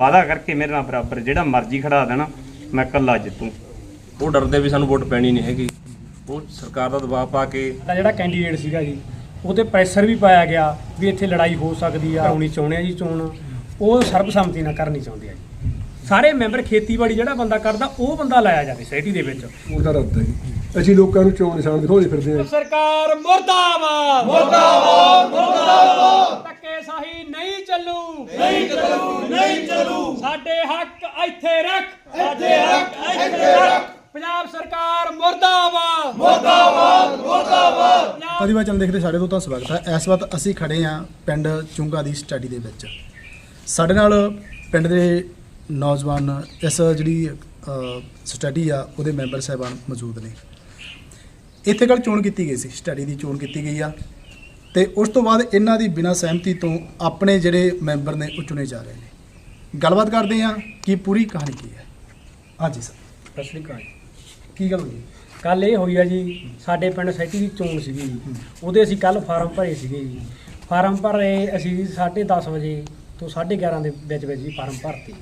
ਵਾਦਾ ਕਰਕੇ ਮੇਰੇ ਨਾਲ ਬਰਾਬਰ ਜਿਹੜਾ ਮਰਜ਼ੀ ਖੜਾ ਦੇਣਾ ਮੈਂ ਇਕੱਲਾ ਜਿੱਤੂ। ਉਹ ਡਰਦੇ ਵੀ ਸਾਨੂੰ ਵੋਟ ਪੈਣੀ ਨਹੀਂ ਹੈਗੀ। ਉਹ ਸਰਕਾਰ ਦਾ ਦਬਾਅ ਪਾ ਕੇ ਜਿਹੜਾ ਕੈਂਡੀਡੇਟ ਸੀਗਾ ਜੀ ਉਹ ਤੇ ਪ੍ਰੈਸ਼ਰ ਵੀ ਪਾਇਆ ਗਿਆ ਵੀ ਇੱਥੇ ਲੜਾਈ ਹੋ ਸਕਦੀ ਆ। ਹੋਣੀ ਚਾਹੁੰਦੇ ਆ ਜੀ ਚੋਣ। ਉਹ ਸਰਬਸੰਮਤੀ ਨਾਲ ਕਰਨੀ ਚਾਹੁੰਦੇ ਆ ਜੀ। ਸਾਰੇ ਮੈਂਬਰ ਖੇਤੀਬਾੜੀ ਜਿਹੜਾ ਬੰਦਾ ਕਰਦਾ ਉਹ ਬੰਦਾ ਲਾਇਆ ਜਾਵੇ ਸੋਸਾਇਟੀ ਦੇ ਵਿੱਚ। ਉਹਦਾ ਰੱਦ ਹੈ ਜੀ। ਅਸੀਂ ਲੋਕਾਂ ਨੂੰ ਚੋਣ ਨਿਸ਼ਾਨ ਦਿਖਾਉਂਦੇ ਫਿਰਦੇ ਹਾਂ। ਸਰਕਾਰ ਮੁਰਦਾਬਾਦ। ਮੁਰਦਾਬਾਦ ਮੁਰਦਾਬਾਦ। ਧੱਕੇ ਸਾਹੀ ਨਹੀਂ ਚੱਲੂ। ਨਹੀਂ ਚੱਲੂ ਨਹੀਂ ਚੱਲੂ। ਸਾਡੇ ਹੱਕ ਇੱਥੇ ਰੱਖ। ਸਾਡੇ ਹੱਕ ਇੱਥੇ ਰੱਖ। ਪੰਜਾਬ ਸਰਕਾਰ ਮੁਰਦਾਬਾਦ। ਪਰਿਵਾਰ ਚੈਨਲ ਦੇਖਦੇ ਸਾਡੇ ਤੋਂ ਤਾਂ ਸਵਾਗਤ ਹੈ। ਇਸ ਵਕਤ ਅਸੀਂ ਖੜੇ ਹਾਂ ਪਿੰਡ ਚੁੰਗਾ ਦੀ ਸਟੱਡੀ ਦੇ ਵਿੱਚ। ਸਾਡੇ ਨਾਲ ਪਿੰਡ ਦੇ ਨੌਜਵਾਨ ਇਸ ਜਿਹੜੀ ਸਟੱਡੀ ਆ ਉਹਦੇ ਮੈਂਬਰ ਸਾਹਿਬਾਨ ਮੌਜੂਦ ਨੇ। ਇੱਥੇ ਕੱਲ ਚੋਣ ਕੀਤੀ ਗਈ ਸੀ ਸਟੱਡੀ ਦੀ ਚੋਣ ਕੀਤੀ ਗਈ ਆ। ਤੇ ਉਸ ਤੋਂ ਬਾਅਦ ਇਹਨਾਂ ਦੀ ਬਿਨਾਂ ਸਹਿਮਤੀ ਤੋਂ ਆਪਣੇ ਜਿਹੜੇ ਮੈਂਬਰ ਨੇ ਉਹ ਚੁਣੇ ਜਾ ਰਹੇ ਨੇ। ਗੱਲਬਾਤ ਕਰਦੇ ਹਾਂ ਕਿ ਪੂਰੀ ਕਹਾਣੀ ਕੀ ਹੈ। ਹਾਂਜੀ ਸਰ। ਸਤਿ ਸ਼੍ਰੀ ਅਕਾਲ ਕੀ ਗੱਲ ਹੋਈ? ਕੱਲ ਇਹ ਹੋਈ ਆ ਜੀ ਸਾਡੇ ਪਿੰਡ ਸੋਸਾਇਟੀ ਦੀ ਚੋਣ ਸੀਗੀ ਜੀ। ਉਹਦੇ ਅਸੀਂ ਕੱਲ ਫਾਰਮ ਭਰੇ ਸੀਗੇ ਜੀ। ਫਾਰਮ ਭਰੇ ਅਸੀਂ ਜੀ 10:30 ਵਜੇ ਤੋਂ 11:30 ਦੇ ਵਿੱਚ ਵਿੱਚ ਜੀ ਫਾਰਮ ਭਰਤੇ।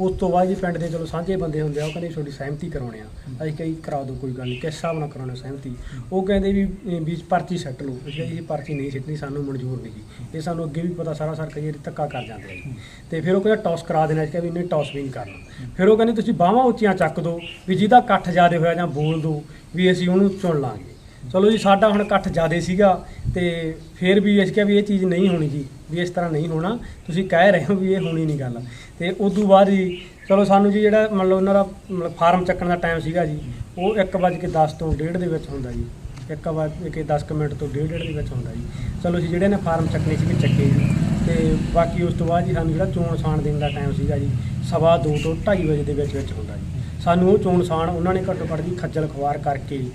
ਉਸ ਤੋਂ ਬਾਅਦ ਜੀ ਪਿੰਡ ਦੇ ਚਲੋ ਸਾਂਝੇ ਬੰਦੇ ਹੁੰਦੇ ਆ ਉਹ ਕਹਿੰਦੇ ਤੁਹਾਡੀ ਸਹਿਮਤੀ ਕਰਾਉਣੇ ਆ। ਅਸੀਂ ਕਹੀ ਕਰਾ ਦਿਓ ਕੋਈ ਗੱਲ ਨਹੀਂ ਕਿਸ ਹਿਸਾਬ ਨਾਲ ਕਰਾਉਣੇ ਸਹਿਮਤੀ। ਉਹ ਕਹਿੰਦੇ ਵੀ ਵੀ ਪਰਚੀ ਸੱਟ ਲਓ। ਅਸੀਂ ਜੀ ਇਹ ਪਰਚੀ ਨਹੀਂ ਸਿੱਟਣੀ ਸਾਨੂੰ ਮਨਜ਼ੂਰ ਨਹੀਂ ਜੀ। ਇਹ ਸਾਨੂੰ ਅੱਗੇ ਵੀ ਪਤਾ ਸਾਰਾ ਸਾਰ ਕਈ ਵਾਰੀ ਧੱਕਾ ਕਰ ਜਾਂਦੇ ਆ ਜੀ। ਤੇ ਫਿਰ ਉਹ ਕਹਿੰਦਾ ਟੌਸ ਕਰਾ ਦੇਣਾ ਸੀ ਵੀ ਇਹਨੇ ਟੌਸ ਵੀ ਨਹੀਂ ਕਰਨਾ। ਫਿਰ ਉਹ ਕਹਿੰਦੇ ਤੁਸੀਂ ਬਾਹਾਂ ਉੱਚੀਆਂ ਚੱਕ ਦਿਓ ਵੀ ਜਿਹਦਾ ਇਕੱਠ ਜ਼ਿਆਦਾ ਹੋਇਆ ਜਾਂ ਬੋਲ ਦਿਓ ਵੀ ਅਸੀਂ ਉਹਨੂੰ ਚੁਣ ਲਾਂਗੇ। ਚਲੋ ਜੀ, ਸਾਡਾ ਹੁਣ ਇਕੱਠ ਜ਼ਿਆਦਾ ਸੀਗਾ ਤੇ ਫਿਰ ਵੀ ਅਸੀਂ ਕਿਹਾ ਵੀ ਇਹ ਚੀਜ਼ ਨਹੀਂ ਹੋਣੀ ਜੀ, ਵੀ ਇਸ ਤਰ੍ਹਾਂ ਨਹੀਂ ਹੋਣਾ। ਤੁਸੀਂ ਕਹਿ ਰਹੇ ਹੋ ਵੀ ਇਹ ਹੋਣੀ ਨਹੀਂ ਗੱਲ। ਤੇ ਉਸ ਤੋਂ ਬਾਅਦ ਜੀ, ਚਲੋ ਸਾਨੂੰ ਜੀ ਜਿਹੜਾ ਮੰਨ ਲਓ ਉਹਨਾਂ ਦਾ ਮਤਲਬ ਫਾਰਮ ਚੱਕਣ ਦਾ ਟਾਈਮ ਸੀਗਾ ਜੀ, ਉਹ 1:10 ਤੋਂ 1:30 ਦੇ ਵਿੱਚ ਹੁੰਦਾ ਜੀ। 1:10 ਮਿੰਟ ਤੋਂ 1:30 ਦੇ ਵਿੱਚ ਹੁੰਦਾ ਜੀ। ਚਲੋ ਜੀ ਜਿਹੜੇ ਨੇ ਫਾਰਮ ਚੱਕਣੇ ਸੀਗੇ, ਚੱਕੇ ਜੀ। ਤੇ ਬਾਕੀ ਉਸ ਤੋਂ ਬਾਅਦ ਜੀ ਸਾਨੂੰ ਜਿਹੜਾ ਚੋਣ ਸਾਣ ਦੇਣ ਦਾ ਟਾਈਮ ਸੀਗਾ ਜੀ, ਸਵਾ ਦੋ ਤੋਂ 2:30 ਵਜੇ ਦੇ ਵਿੱਚ ਵਿੱਚ ਹੁੰਦਾ ਜੀ। ਸਾਨੂੰ ਉਹ ਚੋਣ ਸਾਣ ਉਹਨਾਂ ਨੇ ਘੱਟੋ ਘੱਟ ਜੀ ਖੱਜਲ ਖਵਾਰ ਕਰਕੇ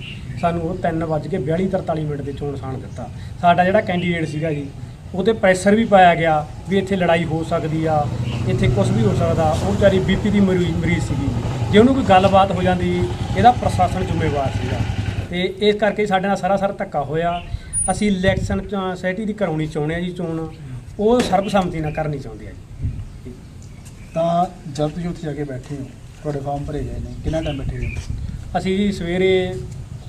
ਸਾਨੂੰ ਉਹ 3:42 43 ਮਿੰਟ ਦੇ ਚੋਣ ਸਾਣ ਦਿੱਤਾ। ਸਾਡਾ ਜਿਹੜਾ ਕੈਂਡੀਡੇਟ ਸੀਗਾ ਜੀ ਉਹ ਤੇ ਪ੍ਰੈਸ਼ਰ ਵੀ ਪਾਇਆ ਗਿਆ ਵੀ ਇੱਥੇ ਲੜਾਈ ਹੋ ਸਕਦੀ ਆ, ਇੱਥੇ ਕੁਝ ਵੀ ਹੋ ਸਕਦਾ, ਉਹ ਵਿਚਾਰੀ ਬੀਪੀ ਦੀ ਮਰੀ- ਮਰੀਜ਼ ਸੀਗੀ। ਜੇ ਉਹਨੂੰ ਕੋਈ ਗੱਲਬਾਤ ਹੋ ਜਾਂਦੀ, ਇਹਦਾ ਪ੍ਰਸ਼ਾਸਨ ਜ਼ਿੰਮੇਵਾਰ ਸੀਗਾ। ਤੇ ਇਸ ਕਰਕੇ ਸਾਡੇ ਨਾਲ ਸਾਰਾ ਸਾਰਾ ਧੱਕਾ ਹੋਇਆ। ਅਸੀਂ ਇਲੈਕਸ਼ਨ ਸੋਸਾਇਟੀ ਦੀ ਕਰਾਉਣੀ ਚਾਹੁੰਦੇ ਆ ਜੀ ਚੋਣ। ਉਹ ਸਰਬਸੰਮਤੀ ਨਾਲ ਕਰਨੀ ਚਾਹੁੰਦੇ ਆ ਜੀ। ਤਾਂ ਜਦ ਤੁਸੀਂ ਉੱਥੇ ਜਾ ਕੇ ਬੈਠੇ ਹੋ ਤੁਹਾਡੇ ਫਾਰਮ ਭਰੇ ਗਏ ਨੇ। ਕਿੰਨਾ ਟਾਈਮ ਬੈਠੇ ਹੋ? ਅਸੀਂ ਜੀ ਸਵੇਰੇ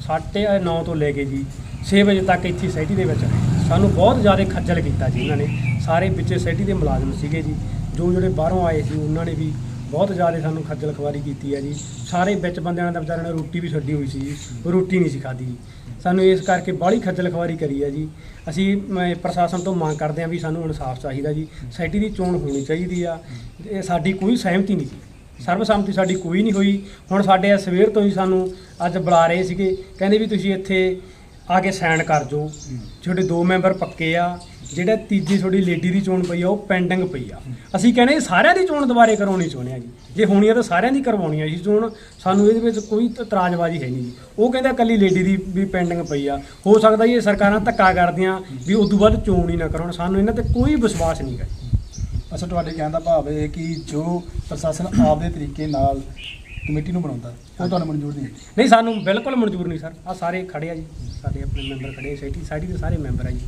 9:30 ਤੋਂ ਲੈ ਕੇ ਜੀ 6 ਵਜੇ ਤੱਕ ਇੱਥੇ ਸੋਸਾਇਟੀ ਦੇ ਵਿੱਚ ਰਹੇ। ਸਾਨੂੰ ਬਹੁਤ ਜ਼ਿਆਦਾ ਖੱਜਲ ਕੀਤਾ ਜੀ ਉਹਨਾਂ ਨੇ। ਸਾਰੇ ਵਿੱਚ ਸੋਸਾਇਟੀ ਦੇ ਮੁਲਾਜ਼ਮ ਸੀਗੇ ਜੀ। ਜੋ ਜਿਹੜੇ ਬਾਹਰੋਂ ਆਏ ਸੀ, ਉਹਨਾਂ ਨੇ ਵੀ ਬਹੁਤ ਜ਼ਿਆਦਾ ਸਾਨੂੰ ਖੱਜਲ ਖਵਾਰੀ ਕੀਤੀ ਹੈ ਜੀ। ਸਾਰੇ ਵਿੱਚ ਬੰਦਿਆਂ ਦਾ ਵਿਚਾਰਿਆਂ ਨੇ ਰੋਟੀ ਵੀ ਛੱਡੀ ਹੋਈ ਸੀ ਜੀ। ਰੋਟੀ ਨਹੀਂ ਸੀ ਖਾਧੀ ਜੀ। ਸਾਨੂੰ ਇਸ ਕਰਕੇ ਬਾਹਲੀ ਖੱਜਲ ਖਵਾਰੀ ਕਰੀ ਹੈ ਜੀ। ਅਸੀਂ ਪ੍ਰਸ਼ਾਸਨ ਤੋਂ ਮੰਗ ਕਰਦੇ ਹਾਂ ਵੀ ਸਾਨੂੰ ਇਨਸਾਫ ਚਾਹੀਦਾ ਜੀ। ਸੋਸਾਇਟੀ ਦੀ ਚੋਣ ਹੋਣੀ ਚਾਹੀਦੀ ਆ। ਇਹ ਸਾਡੀ ਕੋਈ ਸਹਿਮਤੀ ਨਹੀਂ ਜੀ। ਸਰਬਸੰਮਤੀ ਸਾਡੀ ਕੋਈ ਨਹੀਂ ਹੋਈ। ਹੁਣ ਸਾਡੇ ਅੱਜ ਸਵੇਰ ਤੋਂ ਹੀ ਸਾਨੂੰ ਅੱਜ ਬੁਲਾ ਰਹੇ ਸੀਗੇ। ਕਹਿੰਦੇ ਵੀ ਤੁਸੀਂ ਇੱਥੇ ਆ ਕੇ ਸਾਈਨ ਕਰ ਜੋ ਤੁਹਾਡੇ ਦੋ ਮੈਂਬਰ ਪੱਕੇ ਆ। ਜਿਹੜਾ ਤੀਜੀ ਤੁਹਾਡੀ ਲੇਡੀ ਦੀ ਚੋਣ ਪਈ ਆ, ਉਹ ਪੈਂਡਿੰਗ ਪਈ ਆ। ਅਸੀਂ ਕਹਿੰਦੇ ਸਾਰਿਆਂ ਦੀ ਚੋਣ ਦੁਬਾਰੇ ਕਰਵਾਉਣੀ ਚਾਹੁੰਦੇ ਆ ਜੀ। ਜੇ ਹੋਣੀ ਆ ਤਾਂ ਸਾਰਿਆਂ ਦੀ ਕਰਵਾਉਣੀ ਆ ਜੀ ਚੋਣ। ਸਾਨੂੰ ਇਹਦੇ ਵਿੱਚ ਕੋਈ ਤਰਾਜਬਾਜ਼ੀ ਹੈ ਨਹੀਂ ਜੀ। ਉਹ ਕਹਿੰਦਾ ਕੱਲੀ ਲੇਡੀ ਦੀ ਵੀ ਪੈਂਡਿੰਗ ਪਈ ਆ। ਹੋ ਸਕਦਾ ਜੀ ਇਹ ਸਰਕਾਰਾਂ ਧੱਕਾ ਕਰਦੀਆਂ ਵੀ ਉਦੋਂ ਬਾਅਦ ਚੋਣ ਹੀ ਨਾ ਕਰਾਉਣ। ਸਾਨੂੰ ਇਹਨਾਂ ਤੇ ਕੋਈ ਵਿਸ਼ਵਾਸ ਨਹੀਂ ਹੈ ਅੱਛਾ, ਤੁਹਾਡੇ ਕਹਿਣ ਦਾ ਭਾਵ ਇਹ ਹੈ ਕਿ ਜੋ ਪ੍ਰਸ਼ਾਸਨ ਆਪਦੇ ਤਰੀਕੇ ਨਾਲ ਕਮੇਟੀ ਨੂੰ ਬਣਾਉਂਦਾ, ਉਹ ਤੁਹਾਨੂੰ ਮਨਜ਼ੂਰ ਨਹੀਂ ਨਹੀਂ, ਸਾਨੂੰ ਬਿਲਕੁਲ ਮਨਜ਼ੂਰ ਨਹੀਂ, ਸਰ। ਆ ਸਾਰੇ ਖੜੇ ਆ ਜੀ, ਸਾਡੇ ਆਪਣੇ ਮੈਂਬਰ ਖੜੇ ਆ ਸਾਈਟੀ ਸਾਈਟੀ ਦੇ ਸਾਰੇ ਮੈਂਬਰ ਆ ਜੀ।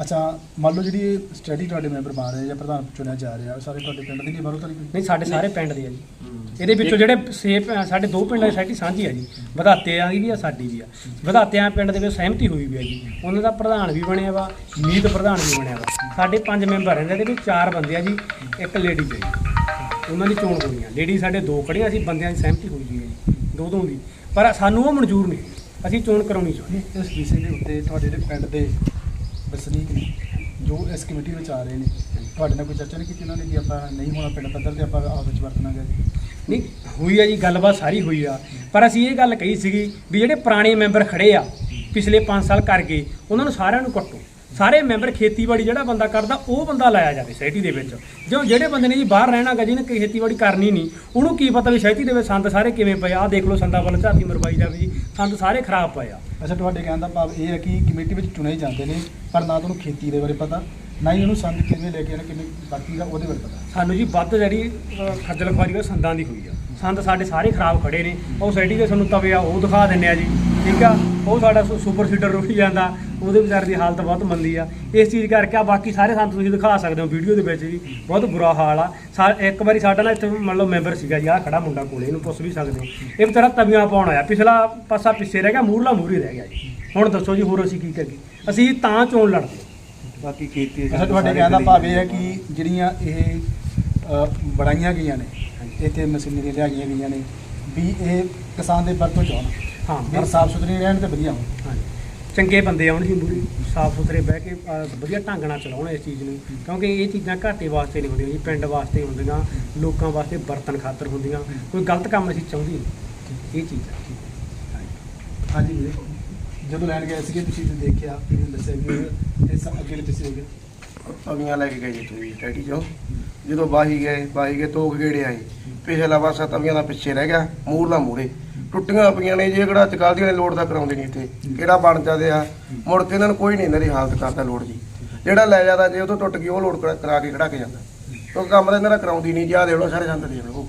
ਅੱਛਾ ਮੰਨ ਲਓ ਜਿਹੜੀ ਸਟੱਡੀ ਤੁਹਾਡੇ ਮੈਂਬਰ ਬਣ ਰਹੇ ਜਾਂ ਪ੍ਰਧਾਨ ਚੁਣਿਆ ਜਾ ਰਿਹਾ ਉਹ ਸਾਰੇ ਤੁਹਾਡੇ ਪਿੰਡ ਦੇ ਨਹੀਂ ਬਾਹਰੋਂ ਤਾਂ ਨਹੀਂ ਸਾਡੇ ਸਾਰੇ ਪਿੰਡ ਦੇ ਆ ਜੀ। ਇਹਦੇ ਵਿੱਚੋਂ ਜਿਹੜੇ ਛੇ ਪ- ਸਾਡੇ ਦੋ ਪਿੰਡਾਂ ਦੀ ਸਾਈਟੀ ਸਾਂਝੀ ਆ ਜੀ। ਵਧਾਤਿਆਂ ਦੀ ਵੀ ਆ ਸਾਡੀ ਵੀ ਆ। ਵਧਾਤਿਆਂ ਪਿੰਡ ਦੇ ਵਿੱਚ ਸਹਿਮਤੀ ਹੋਈ ਵੀ ਆ ਜੀ। ਉਹਨਾਂ ਦਾ ਪ੍ਰਧਾਨ ਵੀ ਬਣਿਆ ਵਾ ਮੀਤ ਪ੍ਰਧਾਨ ਵੀ ਬਣਿਆ ਵਾ। ਸਾਡੇ ਪੰਜ ਮੈਂਬਰ ਰਹਿੰਦੇ ਇਹਦੇ ਵਿੱਚ ਚਾਰ ਬੰਦੇ ਆ ਜੀ ਇੱਕ ਲੇਡੀ ਹੈ ਜੀ ਉਹਨਾਂ ਦੀ ਚੋਣ ਹੋਣੀ ਆ। ਲੇਡੀ ਸਾਡੇ ਦੋ ਖੜੀਆਂ ਸੀ ਬੰਦਿਆਂ ਦੀ ਸਹਿਮਤੀ ਹੋਈ ਵੀ ਹੈ ਜੀ ਦੋ ਦੋ ਦੀ। ਪਰ ਸਾਨੂੰ ਉਹ ਮਨਜ਼ੂਰ ਨਹੀਂ। ਅਸੀਂ ਚੋਣ ਕਰਾਉਣੀ ਚਾਹੁੰਦੇ ਇਸ ਵਿਸ਼ੇ ਦੇ ਉੱਤੇ ਤੁਹਾਡੇ ਜਿਹੜੇ ਪਿੰਡ ਦੇ ਵਸਨੀਕ ਨੇ ਜੋ ਇਸ ਕਮੇਟੀ ਵਿੱਚ ਆ ਰਹੇ ਨੇ, ਤੁਹਾਡੇ ਨਾਲ ਕੋਈ ਚਰਚਾ ਨਹੀਂ ਕੀਤੀ ਉਹਨਾਂ ਨੇ ਕਿ ਆਪਾਂ ਨਹੀਂ ਹੋਣਾ ਪਿੰਡ ਪੱਧਰ ਤੇ ਆਪਾਂ ਆਪਸ ਵਿੱਚ ਵਰਤਣਾ ਗਾ ਨਹੀਂ, ਹੋਈ ਆ ਜੀ, ਗੱਲਬਾਤ ਸਾਰੀ ਹੋਈ ਆ। ਪਰ ਅਸੀਂ ਇਹ ਗੱਲ ਕਹੀ ਸੀਗੀ ਵੀ ਜਿਹੜੇ ਪੁਰਾਣੇ ਮੈਂਬਰ ਖੜੇ ਆ, ਪਿਛਲੇ 5 ਸਾਲ ਕਰਕੇ, ਉਹਨਾਂ ਨੂੰ ਸਾਰਿਆਂ ਨੂੰ ਕੱਟੋ। ਸਾਰੇ ਮੈਂਬਰ ਖੇਤੀਬਾੜੀ ਜਿਹੜਾ ਬੰਦਾ ਕਰਦਾ ਉਹ ਬੰਦਾ ਲਾਇਆ ਜਾਵੇ ਸੋਸਾਇਟੀ ਦੇ ਵਿੱਚ। ਜੋ ਜਿਹੜੇ ਬੰਦੇ ਨੇ ਜੀ ਬਾਹਰ ਰਹਿਣਾ ਗਾ ਜਿਹਨੇ ਖੇਤੀਬਾੜੀ ਕਰਨੀ ਨਹੀਂ ਉਹਨੂੰ ਕੀ ਪਤਾ ਵੀ ਸੋਸਾਇਟੀ ਦੇ ਵਿੱਚ ਸੰਦ ਸਾਰੇ ਕਿਵੇਂ ਪਏ ਆ? ਦੇਖ ਲਓ ਸੰਦਾਂ ਵੱਲ ਝਾਤੀ ਮਰਵਾਈ ਜਾਵੇ ਜੀ ਸੰਦ ਸਾਰੇ ਖਰਾਬ ਪਏ ਆ। ਅੱਛਾ ਤੁਹਾਡੇ ਕਹਿਣ ਦਾ ਭਾਵ ਇਹ ਹੈ ਕਿ ਕਮੇਟੀ ਵਿੱਚ ਚੁਣੇ ਜਾਂਦੇ ਨੇ ਪਰ ਨਾ ਤੁਹਾਨੂੰ ਖੇਤੀ ਦੇ ਬਾਰੇ ਪਤਾ ਨਾ ਹੀ ਉਹਨੂੰ ਸੰਦ ਕਿਵੇਂ ਲੈ ਕੇ ਆਉਣਾ ਕਿਵੇਂ ਬਾਕੀ ਦਾ ਉਹਦੇ ਬਾਰੇ ਪਤਾ। ਸਾਨੂੰ ਜੀ ਵੱਧ ਜਿਹੜੀ ਖੱਜਲ ਖੁਆਰੀ ਉਹ ਸੰਦਾਂ ਦੀ ਹੋਈ ਆ। ਸੰਦ ਸਾਡੇ ਸਾਰੇ ਖਰਾਬ ਖੜੇ ਨੇ। ਉਹ ਸੋਸਾਇਟੀ ਦੇ ਸਾਨੂੰ ਤਵੇ ਆ ਉਹ ਦਿਖਾ ਦਿੰਨੇ ਆ ਜੀ। ਠੀਕ ਆ? ਉਹ ਸਾਡਾ ਸੁਪਰ ਸੀਡਰ ਰੁਕੀ ਜਾਂਦਾ। ਉਹਦੇ ਵਿਚਾਰੇ ਦੀ ਹਾਲਤ ਬਹੁਤ ਮੰਦੀ ਆ। ਇਸ ਚੀਜ਼ ਕਰਕੇ ਆ ਬਾਕੀ ਸਾਰੇ ਸਾਨੂੰ ਤੁਸੀਂ ਦਿਖਾ ਸਕਦੇ ਹੋ ਵੀਡੀਓ ਦੇ ਵਿੱਚ ਵੀ ਬਹੁਤ ਬੁਰਾ ਹਾਲ ਆ। ਸਾ- ਇੱਕ ਵਾਰੀ ਸਾਡਾ ਨਾ ਇੱਥੇ ਮੰਨ ਲਓ ਮੈਂਬਰ ਸੀਗਾ ਜੀ ਆ ਖੜਾ ਮੁੰਡਾ ਕੋਲੇ ਇਹਨੂੰ ਪੁੱਛ ਵੀ ਸਕਦੇ ਹੋ। ਇਹ ਵਿਚਾਰਾ ਤਵੀਆਂ ਪਾਉਣ ਆਇਆ। ਪਿਛਲਾ ਪਾਸਾ ਪਿੱਛੇ ਰਹਿ ਗਿਆ ਮੂਰਲਾ ਮੂਰੀ ਰਹਿ ਗਿਆ ਜੀ। ਹੁਣ ਦੱਸੋ ਜੀ ਹੋਰ ਅਸੀਂ ਕੀ ਕਰੀਏ? ਅਸੀਂ ਤਾਂ ਚੋਣ ਲੜਦੇ ਬਾਕੀ ਕੀਤੀ ਅੱਛਾ ਤੁਹਾਡੇ ਕਹਿਣ ਦਾ ਭਾਵ ਇਹ ਹੈ ਕਿ ਜਿਹੜੀਆਂ ਇਹ ਅ, ਬਣਾਈਆਂ ਗਈਆਂ ਨੇ ਇੱਥੇ ਮਸ਼ੀਨਰੀ ਲਿਆਈਆਂ ਗਈਆਂ ਨੇ ਵੀ ਇਹ ਕਿਸਾਨ ਦੇ ਵਰਤੋਂ ਚ ਆਉਣ। ਹਾਂ ਵੀ ਸਾਫ਼ ਸੁਥਰੀ ਰਹਿਣ ਤੇ ਵਧੀਆ। ਹੋਣ ਹਾਂਜੀ। ਚੰਗੇ ਬੰਦੇ ਆਉਣ ਜੀ ਮੂਰੀ ਸਾਫ਼ ਸੁਥਰੇ ਬਹਿ ਕੇ ਅਹ, ਵਧੀਆ ਢੰਗ ਨਾਲ ਚਲਾਉਣ ਇਸ ਚੀਜ਼ ਨੂੰ। ਕਿਉਂਕਿ ਇਹ ਚੀਜ਼ਾਂ ਘਾਟੇ ਵਾਸਤੇ ਨਹੀਂ ਹੁੰਦੀਆਂ ਜੀ ਪਿੰਡ ਵਾਸਤੇ ਹੁੰਦੀਆਂ ਲੋਕਾਂ ਵਾਸਤੇ ਬਰਤਨ ਖਾਤਰ ਹੁੰਦੀਆਂ। ਕੋਈ ਗਲਤ ਕੰਮ ਅਸੀਂ ਚਾਹੁੰਦੇ ਨਹੀਂ। ਇਹ ਚੀਜ਼ ਹੈ। ਹਾਂਜੀ ਵੀਰੇ ਜਦੋਂ ਲੈਣ ਗਏ ਸੀਗੇ ਤੁਸੀਂ ਤੇ ਦੇਖਿਆ ਤੁਸੀਂ ਦੱਸਿਆ ਵੀ ਇਹ ਸਭ ਅੱਗੇ ਪਿੱਛੇ ਹੋ ਗਿਆ ਤਵੀਆਂ ਲੈ ਕੇ ਗਏ ਜੀ ਤੁਸੀਂ ਟੈਡੀ ਚੋਂ ਜਦੋਂ ਬਾਹੀ ਗਏ ਬਾਹੀ ਗਏ ਤੋਕ ਗੇੜੇ ਆਏ। ਪਿਛਲਾ ਪਾਸਾ ਤਵੀਆਂ ਦਾ ਪਿੱਛੇ ਰਹਿ ਗਿਆ ਮੂਰਲਾ ਮੂਰੇ ਟੁੱਟੀਆਂ ਪਈਆਂ ਨੇ ਜੇ ਕਿਹੜਾ ਚਕਾਲਦੀਆਂ ਨੇ ਲੋਡ ਦਾ ਕਰਾਉਂਦੇ ਨਹੀਂ ਇੱਥੇ। ਕਿਹੜਾ ਬਣ ਜਾਂਦੇ ਆ। ਮੁੜ ਕੇ ਇਹਨਾਂ ਨੂੰ ਕੋਈ ਨਹੀਂ ਇਹਨਾਂ ਦੀ ਹਾਲਤ ਕਰਦਾ ਲੋਡ ਦੀ ਜਿਹੜਾ ਲੈ ਜਾਂਦਾ ਜੇ ਉਹ ਤੋਂ ਟੁੱਟ ਗਈ ਉਹ ਲੋਡ ਕਰਾ ਕੇ ਖੜਾ ਕੇ ਜਾਂਦਾ। ਕਿਉਂਕਿ ਕੰਮ ਤਾਂ ਇਹਨਾਂ ਦਾ ਕਰਾਉਂਦੀ ਨਹੀਂ ਜਿਆ ਦੇ ਲੋ ਸਾਰੇ ਜਾਂਦੇ ਦੇਖ ਲਓ।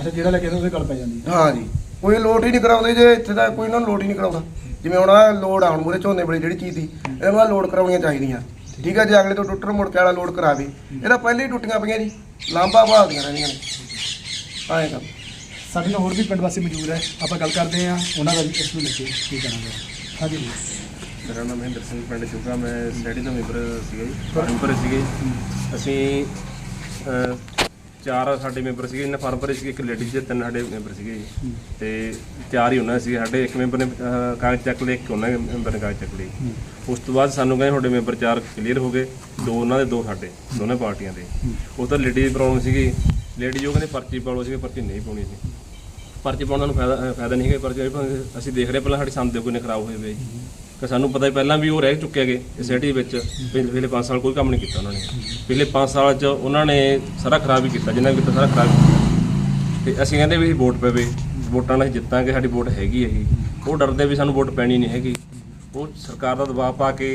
ਅੱਛਾ ਜਿਹੜਾ ਲੈ ਕੇ ਉਹਦੇ ਗੱਲ ਪੈ ਜਾਂਦੀ ਹੈ। ਜੀ। ਕੋਈ ਲੋਡ ਹੀ ਨਹੀਂ ਕਰਾਉਂਦੇ ਜੇ ਇੱਥੇ ਦਾ ਕੋਈ ਇਹਨਾਂ ਨੂੰ ਲੋਡ ਹੀ ਨਹੀਂ ਕਰਾਉਂਦਾ। ਜਿਵੇਂ ਹੁਣ ਆਹ ਲੋਡ ਆਉਣ ਮੂਰੇ ਝੋਨੇ ਬੜੀ ਜਿਹੜੀ ਚੀਜ਼ ਦੀ ਇਹਨਾਂ ਨੂੰ ਲੋਡ ਕਰਾਉਣੀਆਂ ਚਾਹੀਦੀਆਂ। ਠੀਕ। ਹੈ ਜੇ ਅਗਲੇ ਤੋਂ ਟੁੱਟਣ ਮੁੜ ਕੇ ਵਾਲਾ ਲੋਡ ਕਰਾਵੇ। ਇਹ ਤਾਂ ਪਹਿਲੇ ਹੀ ਟੁੱਟੀਆਂ ਪਈਆਂ ਜੀ। ਲਾਂਬਾ ਭਾਲਦੀਆਂ ਰਹਿੰਦੀਆਂ ਨੇ। ਆਏ ਕੰਮ ਸਾਡੇ ਨਾਲ ਹੋਰ ਵੀ ਪਿੰਡ ਵਾਸੀ ਮੌਜੂਦ ਹੈ। ਆਪਾਂ ਗੱਲ ਕਰਦੇ ਹਾਂ ਉਹਨਾਂ ਦਾ ਵੀ ਇਸ ਨੂੰ ਲੈ ਕੇ ਕੀ ਕਰਾਂਗੇ ਹਾਂਜੀ। ਮੇਰਾ ਨਾਮ ਮਹਿੰਦਰ ਸਿੰਘ ਪਿੰਡ ਚੁਗਾ ਮੈਂ ਸਟੱਡੀ ਦਾ ਮੈਂਬਰ ਸੀਗਾ ਜੀ ਫਾਰਮ ਭਰੇ ਸੀਗੇ ਅਸੀਂ ਅਹ, ਚਾਰ ਸਾਡੇ ਮੈਂਬਰ ਸੀਗੇ। ਇਹਨਾਂ ਫਾਰਮ ਭਰੇ ਸੀਗੇ ਇੱਕ ਲੇਡੀਜ਼ ਦੇ ਤਿੰਨ ਸਾਡੇ ਮੈਂਬਰ ਸੀਗੇ ਜੀ। ਤੇ ਚਾਰ ਹੀ ਉਹਨਾਂ ਦੇ ਸੀਗੇ ਸਾਡੇ। ਇੱਕ ਮੈਂਬਰ ਨੇ ਅਹ, ਕਾਗਜ਼ ਚੱਕ ਲਏ ਇੱਕ ਉਹਨਾਂ ਦੇ ਮੈਂਬਰ ਨੇ ਕਾਗਜ਼ ਚੱਕ ਲਏ। ਉਸ ਤੋਂ ਬਾਅਦ ਸਾਨੂੰ ਕਹਿੰਦੇ ਤੁਹਾਡੇ ਮੈਂਬਰ ਚਾਰ ਕਲੀਅਰ ਹੋ ਗਏ। ਦੋ ਉਹਨਾਂ ਦੇ ਦੋ ਸਾਡੇ ਦੋਨੇ ਪਾਰਟੀਆਂ ਦੇ। ਉਹ ਤਾਂ ਲੇਡੀ ਦੀ ਪ੍ਰੋਬਲਮ ਸੀਗੀ। ਲੇਡੀ ਜੋ ਕਹਿੰਦੇ ਪਰਚੀ ਪਾਲੋ ਸੀਗੇ ਪਰਚੀ ਨਹੀਂ ਪਾਉਣੀ ਸੀ ਪਰਚੇ ਪਾਉਣ ਦਾ ਨੂੰ ਫਾਇਦਾ ਫਾਇਦਾ ਨਹੀਂ ਹੈਗਾ ਪਰਚੇ ਅਸੀਂ ਦੇਖ ਰਹੇ ਪਹਿਲਾਂ ਸਾਡੀ ਸੰਦ ਦੇ ਕੋਈ ਨੇ ਖਰਾਬ ਹੋਏ ਹੋਏ ਜੀ ਕਿ ਸਾਨੂੰ ਪਤਾ ਹੀ ਪਹਿਲਾਂ ਵੀ ਉਹ ਰਹਿ ਚੁੱਕੇ ਗਏ ਇਸ ਸਿਟੀ ਵਿੱਚ। ਪਿਛਲੇ ਪਿਛਲੇ 5 ਸਾਲ ਕੋਈ ਕੰਮ ਨਹੀਂ ਕੀਤਾ ਉਹਨਾਂ ਨੇ। ਪਿਛਲੇ 5 ਸਾਲ 'ਚ ਉਹਨਾਂ ਨੇ ਸਾਰਾ ਖਰਾਬ ਹੀ ਕੀਤਾ, ਜਿੰਨਾ ਕੀਤਾ ਸਾਰਾ ਖਰਾਬ ਕੀਤਾ। ਤੇ ਅਸੀਂ ਕਹਿੰਦੇ ਵੀ ਵੋਟ ਪਵੇ, ਵੋਟਾਂ ਨਾਲ ਅਸੀਂ ਜਿੱਤਾਂਗੇ, ਸਾਡੀ ਵੋਟ ਹੈਗੀ ਹੈ ਜੀ ਉਹ ਡਰਦੇ ਵੀ ਸਾਨੂੰ ਵੋਟ ਪੈਣੀ ਨਹੀਂ ਹੈਗੀ। ਉਹ ਸਰਕਾਰ ਦਾ ਦਬਾਅ ਪਾ ਕੇ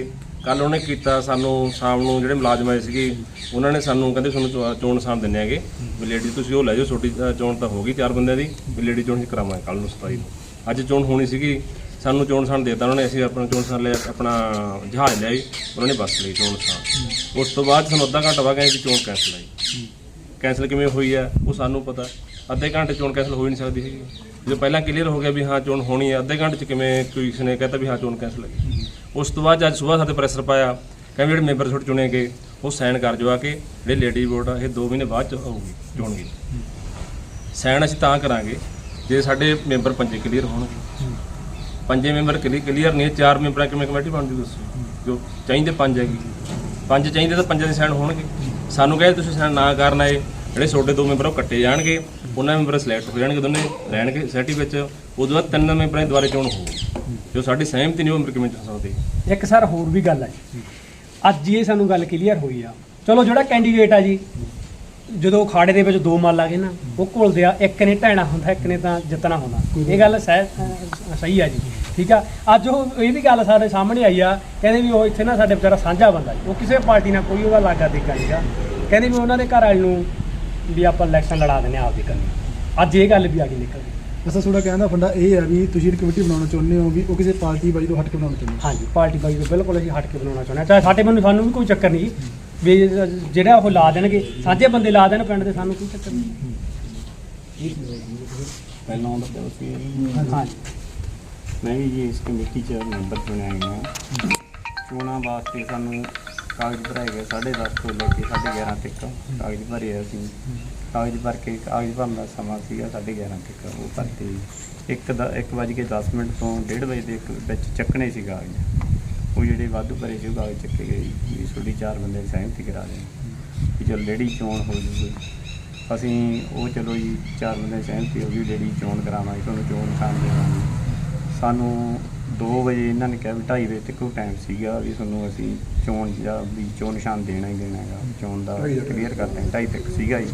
ਕੱਲ ਉਹਨੇ ਕੀਤਾ, ਸਾਨੂੰ ਸ਼ਾਮ ਨੂੰ ਜਿਹੜੇ ਮੁਲਾਜ਼ਮ ਆਏ ਸੀਗੇ, ਉਹਨਾਂ ਨੇ ਸਾਨੂੰ ਕਹਿੰਦੇ ਤੁਹਾਨੂੰ ਚੋ- ਚੋਣ ਨਿਸ਼ਾਨ ਦਿੰਨੇ ਹੈਗੇ। ਵੀ ਲੇਡੀ ਤੁਸੀਂ ਉਹ ਲੈ ਜਾਓ, ਛੋਟੀ ਚੋਣ ਤਾਂ ਹੋ ਗਈ ਚਾਰ ਬੰਦਿਆਂ ਦੀ, ਵੀ ਲੇਡੀ ਚੋਣ ਅਸੀਂ ਕਰਾਵਾਂਗੇ ਕੱਲ ਨੂੰ 27 ਨੂੰ। ਅੱਜ ਚੋਣ ਹੋਣੀ ਸੀਗੀ, ਸਾਨੂੰ ਚੋਣ ਨਿਸ਼ਾਨ ਦੇ ਦਿੱਤਾ ਉਹਨਾਂ ਨੇ, ਅਸੀਂ ਆਪਣਾ ਚੋਣ ਸਾਨ ਲਿਆ, ਆਪਣਾ ਜਹਾਜ਼ ਲਿਆਈ, ਉਹਨਾਂ ਨੇ ਬੱਸ ਲਈ ਚੋਣ ਨਿਸ਼ਾਨ ਉਸ ਤੋਂ ਬਾਅਦ ਸਾਨੂੰ ਅੱਧਾ ਘੰਟਾ ਬਾਅਦ ਕਹਿੰਦੇ ਵੀ ਚੋਣ ਕੈਂਸਲ ਆਈ ਕੈਂਸਲ ਕਿਵੇਂ ਹੋਈ ਆ, ਉਹ ਸਾਨੂੰ ਪਤਾ। ਅੱਧੇ ਘੰਟੇ ਚੋਣ ਕੈਂਸਲ ਹੋ ਹੀ ਨਹੀਂ ਸਕਦੀ ਹੈਗੀ। ਜਦੋਂ ਪਹਿਲਾਂ ਕਲੀਅਰ ਹੋ ਗਿਆ ਵੀ ਹਾਂ ਚੋਣ ਹੋਣੀ ਹੈ ਅੱਧੇ ਘੰਟੇ ਚ ਕਿਵੇਂ ਕੋਈ ਕਿਸੇ ਨੇ ਕਹਤਾ ਵੀ ਹਾਂ ਚੋਣ ਕੈਂਸਲ ਹੈ ਉਸ ਤੋਂ ਬਾਅਦ ਅੱਜ ਸਵੇਰ ਸਾਡੇ ਪ੍ਰੈਸ਼ਰ ਪਾਇਆ ਕਹਿੰਦੇ ਜਿਹੜੇ ਮੈਂਬਰ ਛੋਟ ਚੁਣੇ ਗਏ ਉਹ ਸਾਈਨ ਕਰ ਜਵਾ ਕੇ ਜਿਹੜੇ ਲੇਡੀ ਵੋਟ ਆ ਇਹ 2 ਮਹੀਨੇ ਬਾਅਦ ਚ ਹੋਊਗੀ ਚੋਣਗੀ। ਸਾਈਨ ਅਸੀਂ ਤਾਂ ਕਰਾਂਗੇ ਜੇ ਸਾਡੇ ਮੈਂਬਰ ਪੰਜੇ ਕਲੀਅਰ ਹੋਣਗੇ। ਪੰਜੇ ਮੈਂਬਰ ਕਲੀਅਰ ਨਹੀਂ ਹੈ, ਚਾਰ ਮੈਂਬਰਾਂ ਕਿਵੇਂ ਕਮੇਟੀ ਬਣਦੀ ਦੱਸੋ? ਜੋ ਚਾਹੀਦੇ ਪੰਜ ਹੈਗੀ। ਪੰਜ ਚਾਹੀਦੇ ਤਾਂ ਪੰਜਾਂ ਦੇ ਸਾਈਨ ਹੋਣਗੇ। ਸਾਨੂੰ ਕਹਿੰਦੇ ਤੁਸੀਂ ਸਾਈਨ ਨਾ ਕਰਨ ਆਏ। ਜਿਹੜੇ ਛੋਟੇ ਦੋ ਮੈਂਬਰ ਉਹ ਕੱਟੇ ਜਾਣਗੇ, ਉਹਨਾਂ ਮੈਂਬਰ ਸਿਲੈਕਟ ਹੋ ਜਾਣਗੇ, ਦੋਨੇ ਰਹਿਣਗੇ ਸੈਟੀ ਵਿੱਚ ਉਦੋਂ ਬਾਅਦ ਤਿੰਨ ਮੈਂਬਰਾਂ ਦੀ ਦੁਬਾਰੇ ਚੋਣ ਹੋਊ ਜੋ ਸਾਡੀ ਸਹਿਮਤੀ ਨਹੀਂ ਉਹ ਮੈਂਬਰ ਕਿਵੇਂ ਚੁਣ ਸਕਦੇ। ਇੱਕ ਸਰ ਹੋਰ ਵੀ ਗੱਲ ਹੈ ਅੱਜ ਇਹ ਸਾਨੂੰ ਗੱਲ ਕਲੀਅਰ ਹੋਈ ਆ। ਚਲੋ ਜਿਹੜਾ ਕੈਂਡੀਡੇਟ ਆ ਜੀ, ਜਦੋਂ ਖਾੜੇ ਦੇ ਵਿੱਚ ਦੋ ਮੱਲ ਆ ਗਏ ਨਾ, ਉਹ ਘੁਲਦੇ ਆ, ਇੱਕ ਨੇ ਢਹਿਣਾ ਹੁੰਦਾ, ਇੱਕ ਨੇ ਤਾਂ ਜਿੱਤਣਾ ਹੁੰਦਾ। ਇਹ ਗੱਲ ਸਹਿ ਸਹੀ ਆ ਜੀ, ਠੀਕ ਆ? ਅੱਜ ਉਹ ਇਹ ਵੀ ਗੱਲ ਸਾਡੇ ਸਾਹਮਣੇ ਆਈ ਆ, ਕਹਿੰਦੇ ਵੀ ਉਹ ਇੱਥੇ ਨਾ ਸਾਡੇ ਵਿਚਾਰਾ ਸਾਂਝਾ ਬੰਦਾ ਉਹ ਕਿਸੇ ਪਾਰਟੀ ਨਾਲ ਕੋਈ ਉਹਦਾ ਲਾਗਾ ਦੇਗਾ ਨਹੀਂਗਾ ਕਹਿੰਦੇ ਵੀ ਉਹਨਾਂ ਦੇ ਘਰ ਵਾਲੇ ਨੂੰ ਵੀ ਆਪਾਂ ਇਲੈਕਸ਼ਨ ਲੜਾ ਦਿੰਦੇ ਆ ਆਪਦੇ ਕੰਨੀ ਅੱਜ ਇਹ ਗੱਲ ਵੀ ਆ ਗਈ ਨਿਕਲ ਗਈ। ਅਸਾਂ ਥੋੜਾ ਕਹਿਣ ਦਾ ਫੰਡਾ ਇਹ ਹੈ ਵੀ ਤੁਸੀਂ ਜਿਹੜੀ ਕਮੇਟੀ ਬਣਾਉਣਾ ਚਾਹੁੰਦੇ ਹੋ ਵੀ ਉਹ ਕਿਸੇ ਪਾਰਟੀ ਬਾਜੀ ਤੋਂ ਹਟ ਕੇ ਬਣਾਉਣਾ ਚਾਹੁੰਦੇ ਹੋ? ਹਾਂਜੀ ਪਾਰਟੀ ਬਾਈ ਤੋਂ ਬਿਲਕੁਲ ਅਸੀਂ ਹਟ ਕੇ ਬਣਾਉਣਾ ਚਾਹੁੰਦੇ ਹਾਂ। ਚਾਹੇ ਸਾਡੇ ਮੈਨੂੰ ਸਾਨੂੰ ਵੀ ਕੋਈ ਚੱਕਰ ਨਹੀਂ ਵੀ ਜਿਹੜਾ ਉਹ ਲਾ ਦੇਣਗੇ ਸਾਂਝੇ ਬੰਦੇ ਲਾ ਦੇਣ ਪਿੰਡ ਦੇ ਸਾਨੂੰ ਕੋਈ ਚੱਕਰ ਨਹੀਂ। ਪਹਿਲਾਂ ਉਹਦਾ ਪਿਓ ਸੀ। ਹਾਂਜੀ। ਮੈਂ ਵੀ ਜੀ ਇਸ ਕਮੇਟੀ ਚ ਮੈਂਬਰ ਚੁਣਿਆ ਗਿਆ। ਚੋਣਾਂ ਵਾਸਤੇ ਸਾਨੂੰ ਕਾਗਜ਼ ਭਰਾਏ ਗਏ 10:30 ਤੋਂ ਲੈ ਕੇ 11:30 ਤੱਕ ਕਾਗਜ਼ ਭਰੇ ਅਸੀਂ। ਕਾਗਜ਼ ਭਰ ਕੇ, ਕਾਗਜ਼ ਭਰਨ ਦਾ ਸਮਾਂ ਸੀਗਾ 11:30 ਤੱਕ, ਉਹ ਭਰਤੇ ਇੱਕ ਦਾ 1 ਵਜੇ ਕੇ 10 ਮਿੰਟ ਤੋਂ 1:30 ਵਜੇ ਦੇ ਵਿੱਚ ਚੱਕਣੇ ਸੀ ਕਾਗਜ਼। ਉਹ ਜਿਹੜੇ ਵਾਧੂ ਭਰੇ ਸੀ, ਉਹ ਕਾਗਜ਼ ਚੱਕੇ ਗਏ ਜੀ। ਤੁਹਾਡੀ ਚਾਰ ਬੰਦੇ ਦੀ ਸਹਿਮਤੀ ਕਰਾ ਦੇਣ ਵੀ ਚਲ ਲੇਡੀ ਚੋਣ ਹੋ ਜੂਗੀ। ਅਸੀਂ ਉਹ ਚਲੋ ਜੀ, ਚਾਰ ਬੰਦੇ ਦੀ ਸਹਿਮਤੀ ਹੋ ਗਈ ਲੇਡੀ ਚੋਣ ਕਰਾਵਾਂਗੇ, ਤੁਹਾਨੂੰ ਚੋਣ ਨਿਸ਼ਾਨ ਦੇਵਾਂਗੇ। ਸਾਨੂੰ 2 ਵਜੇ ਇਹਨਾਂ ਨੇ ਕਿਹਾ ਵੀ 2:30 ਵਜੇ ਤੱਕ ਟਾਈਮ ਸੀਗਾ ਵੀ ਤੁਹਾਨੂੰ ਅਸੀਂ ਚੋਣ ਜਾਂ ਵੀ ਚੋਣ ਨਿਸ਼ਾਨ ਦੇਣਾ ਹੀ ਦੇਣਾ ਹੈਗਾ ਚੋਣ ਦਾ। ਕਲੀਅਰ ਕਰ ਦੇਣਾ 2:30 ਤੱਕ ਸੀਗਾ ਜੀ।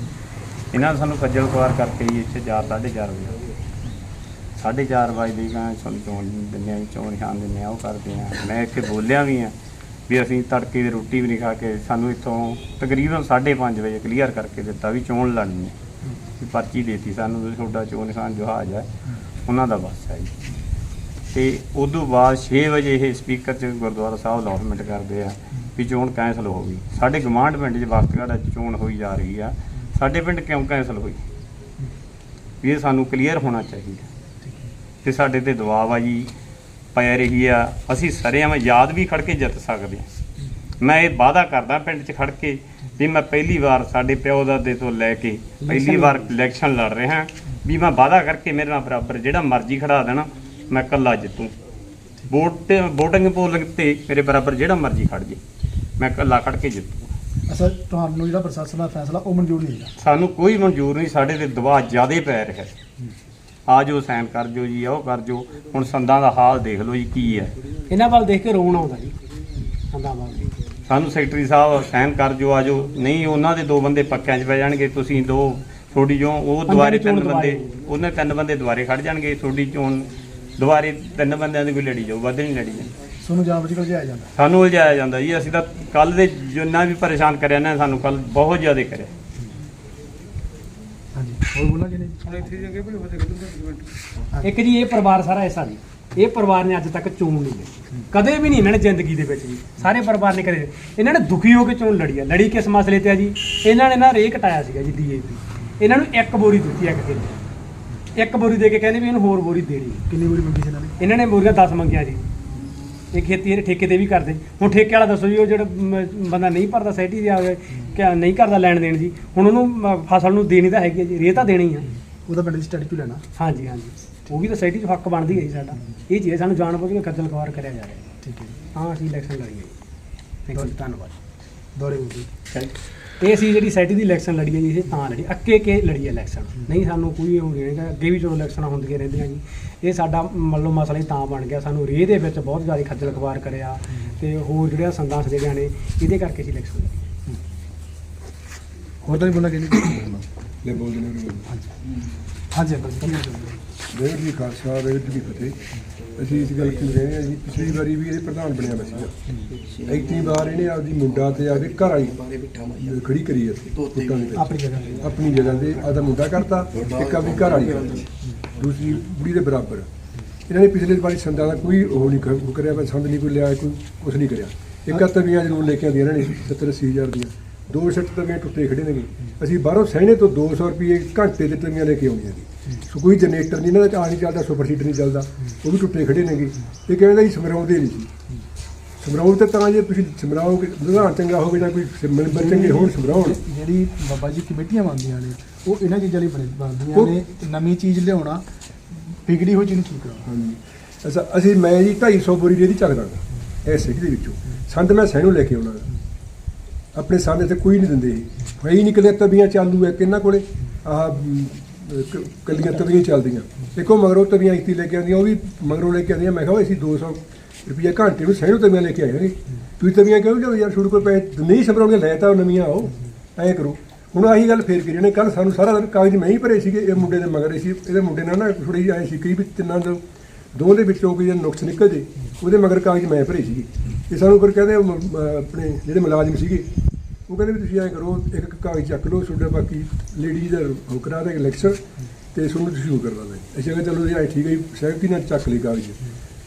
ਇਹਨਾਂ ਨੇ ਸਾਨੂੰ ਖੱਜਲ ਖੁਆਰ ਕਰਕੇ ਜੀ ਇੱਥੇ 4 4:30 ਵਜੇ। 4:30 ਵਜੇ ਦੀ ਗਾਂ ਸਾਨੂੰ ਚੋਣ ਦਿੰਦੇ ਆ ਚੋਣ ਨਿਸ਼ਾਨ ਦਿੰਦੇ ਆ ਉਹ ਕਰਦੇ ਆ ਮੈਂ ਇੱਥੇ ਬੋਲਿਆ ਵੀ ਆ ਵੀ ਅਸੀਂ ਤੜਕੇ ਦੀ ਰੋਟੀ ਵੀ ਨਹੀਂ ਖਾ ਕੇ ਸਾਨੂੰ ਇੱਥੋਂ ਤਕਰੀਬਨ 5:30 ਵਜੇ ਕਲੀਅਰ ਕਰਕੇ ਦਿੱਤਾ ਵੀ ਚੋਣ ਲੜਨੀ ਹੈ। ਪਰਚੀ ਦੇਤੀ ਸਾਨੂੰ ਤੁਹਾਡਾ ਚੋਣ ਨਿਸ਼ਾਨ ਜਹਾਜ਼ ਹੈ। ਉਹਨਾਂ ਦਾ ਬਸ ਹੈ ਜੀ। ਤੇ ਉਦੋਂ ਬਾਅਦ 6 ਵਜੇ ਇਹ ਸਪੀਕਰ 'ਚ ਗੁਰਦੁਆਰਾ ਸਾਹਿਬ ਅਨਾਉਂਸਮੈਂਟ ਕਰਦੇ ਆ ਵੀ ਚੋਣ ਕੈਂਸਲ ਹੋ ਗਈ। ਸਾਡੇ ਗਵਾਂਢ ਪਿੰਡ 'ਚ ਵਕਤਗੜ੍ਹ 'ਚ ਚੋਣ ਹੋਈ ਜਾ ਰਹੀ ਆ। ਸਾਡੇ ਪਿੰਡ ਕਿਉਂ ਕੈਂਸਲ ਹੋਈ? ਵੀ ਇਹ ਸਾਨੂੰ ਕਲੀਅਰ ਹੋਣਾ ਚਾਹੀਦਾ। ਤੇ ਸਾਡੇ ਤੇ ਦਬਾਅ ਆ ਜੀ ਪੈ ਰਹੀ ਆ। ਅਸੀਂ ਸਰੇਆਮ ਯਾਦ ਵੀ ਖੜ ਕੇ ਜਿੱਤ ਸਕਦੇ ਹਾਂ ਮੈਂ ਇਹ ਵਾਅਦਾ ਕਰਦਾ ਪਿੰਡ 'ਚ ਖੜ ਕੇ ਵੀ ਮੈਂ ਪਹਿਲੀ ਵਾਰ ਸਾਡੇ ਪਿਓ ਦਾਦੇ ਤੋਂ ਲੈ ਕੇ ਪਹਿਲੀ ਵਾਰ ਇਲੈਕਸ਼ਨ ਲੜ ਰਿਹਾ। ਵੀ ਮੈਂ ਵਾਅਦਾ ਕਰਕੇ ਮੇਰੇ ਨਾਲ ਬਰਾਬਰ ਜਿਹੜਾ ਮਰਜ਼ੀ ਖੜਾ ਦੇਣਾ। ਮੈਂ ਇਕੱਲਾ ਜਿੱਤੂ ਵੋਟ VOTING ਪੋਲਿੰਗ ਤੇ ਮੇਰੇ ਬਰਾਬਰ ਜਿਹੜਾ ਮਰਜ਼ੀ ਖੜ ਜੇ। ਮੈਂ ਇਕੱਲਾ ਖੜ ਕੇ ਜਿੱਤੂ। ਅਸਲ ਤੁਹਾਨੂੰ ਜਿਹੜਾ ਪ੍ਰਸ਼ਾਸਨ ਦਾ ਫੈਸਲਾ ਉਹ ਮਨਜ਼ੂਰ ਨਹੀਂ ਹੈਗਾ? ਸਾਨੂੰ ਕੋਈ ਮਨਜ਼ੂਰ ਨਹੀਂ ਸਾਡੇ ਤੇ ਦਬਾਅ ਜ਼ਿਆਦੇ ਪੈ ਰਿਹਾ ਆ ਜੋ ਸਾਈਨ ਕਰ ਜੋ ਜੀ ਉਹ ਕਰ ਜੋ ਹੁਣ ਸੰਦਾਂ ਦਾ ਹਾਲ ਦੇਖ ਲਓ ਜੀ ਕੀ ਹੈ। ਇਹਨਾਂ ਵੱਲ ਦੇਖ ਕੇ ਰੋਣ ਆਉਂਦਾ ਜੀ। ਸੰਦਾਂ ਵੱਲ। ਸਾਨੂੰ ਸੈਕਟਰੀ ਸਾਹਿਬ ਸਾਈਨ ਕਰ ਜੋ ਆਜੋ ਨਹੀਂ ਉਹਨਾਂ ਦੇ ਦੋ ਬੰਦੇ ਪੱਕਿਆਂ 'ਚ ਪੈ ਜਾਣਗੇ। ਤੁਸੀਂ ਦੋ ਥੋੜੀ ਜੋ ਉਹ ਅੰਦਰ ਦੁਬਾਰੇ ਦੀ ਚੋਣ ਤਿੰਨ ਬੰਦੇ। ਉਹਨੇ ਤਿੰਨ ਬੰਦੇ ਦੁਬਾਰੇ ਖੜ ਜਾਣਗੇ। ਥੋੜੀ ਚੋਣ ਦੁਬਾਰੇ ਤਿੰਨ ਬੰਦਿਆਂ ਦੀ ਕੋਈ ਲੜੀ ਜਾਊ ਵੱਧ ਨਹੀਂ ਲੜੀ ਤੁਹਾਨੂੰ ਜਾਣਬੁੱਝ ਕੇ ਜਾਇਆ ਜਾਂਦਾ? ਸਾਨੂੰ ਉਲਝਾਇਆ ਜਾਂਦਾ ਜੀ ਅਸੀਂ ਤਾਂ ਕੱਲ ਦੇ ਜਿੰਨਾ ਵੀ ਪਰੇਸ਼ਾਨ ਕਰਿਆ ਨਾ ਸਾਨੂੰ ਕੱਲ ਬਹੁਤ ਜ਼ਿਆਦਾ ਕਰਿਆ। ਹਾਂਜੀ। ਹੋਰ ਬੋਲਾਂਗੇ ਨਹੀਂ ਇੱਕ ਜੀ ਇਹ ਪਰਿਵਾਰ ਸਾਰਾ ਐਸਾ ਜੀ। ਇਹ ਪਰਿਵਾਰ ਨੇ ਅੱਜ ਤੱਕ ਚੋਣ ਨਹੀਂ ਲਈ ਕਦੇ ਵੀ ਨਹੀਂ ਇਹਨਾਂ ਨੇ ਜ਼ਿੰਦਗੀ ਦੇ ਵਿੱਚ ਜੀ। ਸਾਰੇ ਪਰਿਵਾਰ ਨੇ ਕਦੇ ਇਹਨਾਂ ਨੇ ਦੁਖੀ ਹੋ ਕੇ ਚੋਣ ਲੜੀ ਆ। ਲੜੀ ਕਿਸ ਮਸਲੇ ਤੇ ਆ ਜੀ? ਇਹਨਾਂ ਨੇ ਨਾ ਰੇ ਘਟਾਇਆ ਸੀਗਾ ਜੀ ਡੀਏਪੀ ਇਹਨਾਂ ਨੂੰ ਇੱਕ ਬੋਰੀ ਦਿੱਤੀ ਇੱਕ ਕਿੱਲੇ ਇੱਕ ਬੋਰੀ ਦੇ ਕੇ ਕਹਿੰਦੇ ਵੀ ਇਹਨੂੰ ਹੋਰ ਬੋਰੀ ਦੇਣੀ ਕਿੰਨੀ ਵਾਰੀ ਮੰਗੀ ਸੀ ਇਹਨਾਂ ਨੇ? ਇਹਨਾਂ ਨੇ ਬੋਰੀਆਂ 10 ਮੰਗੀਆਂ ਜੀ। ਇਹ ਖੇਤੀ ਇਹਦੇ ਠੇਕੇ ਤੇ ਵੀ ਕਰਦੇ। ਹੁਣ ਠੇਕੇ ਵਾਲਾ ਦੱਸੋ ਜੀ ਉਹ ਜਿਹੜਾ ਮ, ਬੰਦਾ ਨਹੀਂ ਭਰਦਾ ਸੈਟੀ ਦੇ ਆਵੇ ਕਿ ਨਹੀਂ ਕਰਦਾ ਲੈਣ ਦੇਣ ਜੀ ਹੁਣ ਉਹਨੂੰ ਮ, ਫਸਲ ਨੂੰ ਦੇਣੀ ਤਾਂ ਹੈਗੀ ਹੈ ਜੀ ਰੇ ਤਾਂ ਦੇਣੀ ਆ। ਉਹਦਾ ਪਿੰਡ ਦੀ ਸਟੱਡੀ ਤੋਂ ਲੈਣਾ। ਹਾਂਜੀ ਹਾਂਜੀ। ਉਹ ਵੀ ਤਾਂ ਸੋਸਾਇਟੀ 'ਚ ਹੱਕ ਬਣਦੀ ਹੈ ਜੀ ਸਾਡਾ। ਇਹ ਚੀਜ਼ ਸਾਨੂੰ ਜਾਣ ਬੁੱਝ ਕੇ ਖੱਜਲ ਖਵਾਰ ਕਰਿਆ ਜਾ ਰਿਹਾ। ਠੀਕ ਹੈ ਜੀ। ਹਾਂ ਅਸੀਂ ਇਲੈਕਸ਼ਨ ਲੜੀਏ। ਥੈਂਕ ਯੂ ਧੰਨਵਾਦ। ਦੌੜੇ ਬੋਲੀ ਇਹ ਅਸੀਂ ਜਿਹੜੀ ਸੋਸਾਇਟੀ ਦੀ ਇਲੈਕਸ਼ਨ ਲੜੀ ਹੈ ਜੀ ਇਹ ਤਾਂ ਲੜੀ ਅੱਕੇ ਕੇ ਲੜੀ ਇਲੈਕਸ਼ਨ ਨਹੀਂ ਸਾਨੂੰ ਕੋਈ ਨਹੀਂ ਹੈਗਾ ਅੱਗੇ ਵੀ ਚਲੋ ਇਲੈਕਸ਼ਨਾਂ ਹੁੰਦੀਆਂ ਰਹਿੰਦੀਆਂ ਜੀ। ਇਹ ਸਾਡਾ ਮੰਨ ਲਓ ਮਸਲਾ ਹੀ ਤਾਂ ਬਣ ਗਿਆ ਸਾਨੂੰ ਰੇਹ ਦੇ ਵਿੱਚ ਬਹੁਤ ਜ਼ਿਆਦਾ ਖੱਜਲ ਖਵਾਰ ਕਰਿਆ ਤੇ ਹੋਰ ਜਿਹੜੀਆਂ ਸੰਦਾਂ ਸਜਿਆ ਨੇ ਇਹਦੇ ਕਰਕੇ ਅਸੀਂ ਇਲੈਕਸ਼ਨ ਲੜੀ। ਹੋਰ ਤਾਂ ਨਹੀਂ ਬੋਲਾਂਗੇ ਨਹੀਂ? ਲੈ ਬੋਲ ਹਾਂਜੀ। ਅੰਕਲ ਜੀ ਦੇਵ ਜੀ ਖਾਲਸਾ ਜੀ ਕੀ ਫਤਿਹ। ਅਸੀਂ ਇਸ ਗੱਲ ਕਿਉਂ ਰਹੇ ਹਾਂ ਜੀ ਪਿਛਲੀ ਵਾਰੀ ਵੀ ਇਹ ਪ੍ਰਧਾਨ ਬਣਿਆ ਵਾ ਸੀਗਾ। ਐਕਤੀ ਵਾਰ ਇਹਨੇ ਆਪਦੀ ਮੁੰਡਾ ਤੇ ਆਪਦੇ ਘਰ ਵਾਲੀ ਖੜੀ ਕਰੀ ਪੁੱਤਾਂ ਦੇ ਵਿੱਚ। ਆਪਣੀ ਜਗ੍ਹਾ ਤੇ। ਆਪਣੀ ਜਗ੍ਹਾ ਤੇ ਆਦਾ ਮੁੰਡਾ ਕਰਤਾ ਇੱਕ ਆਪਣੀ ਘਰ ਵਾਲੀ ਕਰਤੀ। ਦੂਸਰੀ ਬੁੜੀ ਦੇ ਬਰਾਬਰ। ਇਹਨਾਂ ਨੇ ਪਿਛਲੇ ਵਾਰੀ ਸੰਦਾਂ ਦਾ ਕੋਈ ਉਹ ਨਹੀਂ ਕਰਿਆ ਵਾ ਸੰਦ ਨਹੀਂ ਕੋਈ ਲਿਆ ਕੋਈ ਕੁਝ ਨਹੀਂ ਕਰਿਆ। ਇੱਕ ਤਵੀਆਂ ਜ਼ਰੂਰ ਲੈ ਕੇ ਆਉਂਦੀਆਂ ਇਹਨਾਂ ਨੇ 70 ਅੱਸੀ ਹਜ਼ਾਰ ਦੀਆਂ। ਦੋ ਸੈੱਟ ਤਵੀਆਂ ਟੁੱਟੇ ਖੜੇ ਨੇਗੇ। ਅਸੀਂ ਬਾਹਰੋਂ ਸਹਿਣੇ ਤੋਂ 200 ਰੁਪਏ ਘੰਟੇ ਦੇ ਤਵੀਆਂ ਲੈ ਕੇ ਆਉਂਦੀਆਂ ਜੀ। ਸੋ ਕੋਈ ਜਨਰੇਟਰ ਨਹੀਂ ਇਹਨਾਂ ਦਾ ਚਾਹ ਨਹੀਂ ਚੱਲਦਾ ਸੁਪਰ ਸੀਟਰ ਨਹੀਂ ਚੱਲਦਾ। ਉਹ ਵੀ ਟੁੱਟੇ ਖੜੇ ਨੇਗੇ। ਇਹ ਕਹਿੰਦਾ ਜੀ ਸਮਰਾਉਂਦੇ ਨਹੀਂ ਸੀ। ਸਮਰਾਉਣ ਤੇ ਤਾਂ ਜੇ ਤੁਸੀਂ ਸਮਰਾਓਗੇ ਵਿਧਾਨ ਚੰਗਾ ਹੋਵੇ ਜਾਂ ਕੋਈ ਮੈਂਬਰ ਚੰਗੇ ਹੋਣ ਸਮਰਾਉਣ। ਜਿਹੜੀ ਬਾਬਾ ਜੀ ਕਮੇਟੀਆਂ ਬਣਦੀਆਂ ਨੇ ਉਹ ਇਹਨਾਂ ਚੀਜ਼ਾਂ ਲਈ ਬਣ- ਬਣਦੀਆਂ ਨੇ ਨਵੀਂ ਚੀਜ਼ ਲਿਆਉਣਾ ਵਿਗੜੀ ਹੋਈ ਚੀਜ਼ ਨੂੰ ਠੀਕ ਕਰਾਉਣਾ। ਹਾਂਜੀ। ਅਸੀਂ ਮੈਂ ਜੀ 250 ਬੋਰੀ ਰੇਦੀ ਚੱਕਦਾ ਗਾ ਇਸ ਸਿੱਖ ਦੇ ਵਿੱਚੋਂ। ਸੰਦ ਮੈਂ ਸਹਿਣੋਂ ਲੈ ਕੇ ਆਉਣਾ। ਆਪਣੇ ਸੰਦ ਇੱਥੇ ਕੋਈ ਨਹੀਂ ਦਿੰਦੇ। ਇਹ ਹੈ ਨਿਕਲੇ ਤਵੀਆਂ ਚਾਲੂ ਹੈ ਕਿੰਨਾ ਕੋਲੇ? ਆਹ ਕ- ਕੱਲੀਆਂ ਤਵੀਆਂ ਹੀ ਚੱਲਦੀਆਂ। ਦੇਖੋ ਮਗਰੋਂ ਤਵੀਆਂ ਇੱਥੇ ਲੈ ਕੇ ਆਉਂਦੀਆਂ, ਉਹ ਵੀ ਮਗਰੋਂ ਲੈ ਕੇ ਆਉਂਦੀਆਂ। ਮੈਂ ਕਿਹਾ ਓਏ ਅਸੀਂ 200 ਰੁਪਈਆ ਘੰਟੇ ਨੂੰ ਸਹਿਣੋਂ ਤਵੀਆਂ ਲੈ ਕੇ ਆਏ ਹਾਂ ਤੁਸੀਂ ਤਵੀਆਂ ਕਿਉਂ ਲਿਆਓ ਯਾਰ? ਛੋੜ ਕੋਈ ਪੈਸੇ ਨਹੀਂ ਸਭਰਾਉਣਗੇ ਲੈ ਤਾਂ ਉਹ ਨਵੀਆਂ ਆਓ। ਐਂ ਕਰੋ। ਹੁਣ ਆਹੀ ਗੱਲ ਫੇਰ ਕਰੀ ਨੇ ਕੱਲ ਸਾਨੂੰ ਸਾਰਾ ਦਿਨ ਕਾਗਜ਼ ਮੈਂ ਹੀ ਭਰੇ ਸੀਗੇ, ਇਹ ਮੁੰਡੇ ਦੇ ਮਗਰ। ਸੀ ਇਹਦੇ ਮੁੰਡੇ ਨਾਲ ਨਾ ਥੋੜੀ ਜਿਹੀ ਐਂ ਸੀ ਕਈ ਵੀ ਤਿੰਨਾਂ ਦੇ ਦੋ ਦੇ ਵਿੱਚੋਂ ਕੋਈ ਨੁਕਸ ਨਿਕਲ ਜੇ, ਉਹਦੇ ਮਗਰ ਕਾਗਜ਼ ਮੈਂ ਭਰੇ ਸੀਗੇ। ਇਹ ਸਾਨੂੰ ਫਿਰ ਕਹਿੰਦੇ, ਉਹ ਮ- ਆਪਣੇ ਜਿਹੜੇ ਮੁਲਾਜ਼ਮ ਸੀਗੇ ਉਹ ਕਹਿੰਦੇ ਵੀ ਤੁਸੀਂ ਐਂ ਕਰੋ ਇੱਕ ਇੱਕ ਕਾਗਜ਼ ਚੱਕ ਲਓ ਤੁਹਾਡਾ ਬਾਕੀ ਲੇਡੀ ਦਾ ਉਹ ਕਰਾ ਦੇ ਲੈਕਚਰ ਤੇ ਤੁਹਾਨੂੰ ਉਹ ਕਰਵਾ ਦੇ ਅਸੀਂ ਕਿਹਾ ਚਲੋ ਜੀ ਐਂ ਠੀਕ ਹੈ ਜੀ ਸਹਿਮਤੀ ਨਾਲ ਚੱਕ ਲਈ ਕਾਗਜ਼।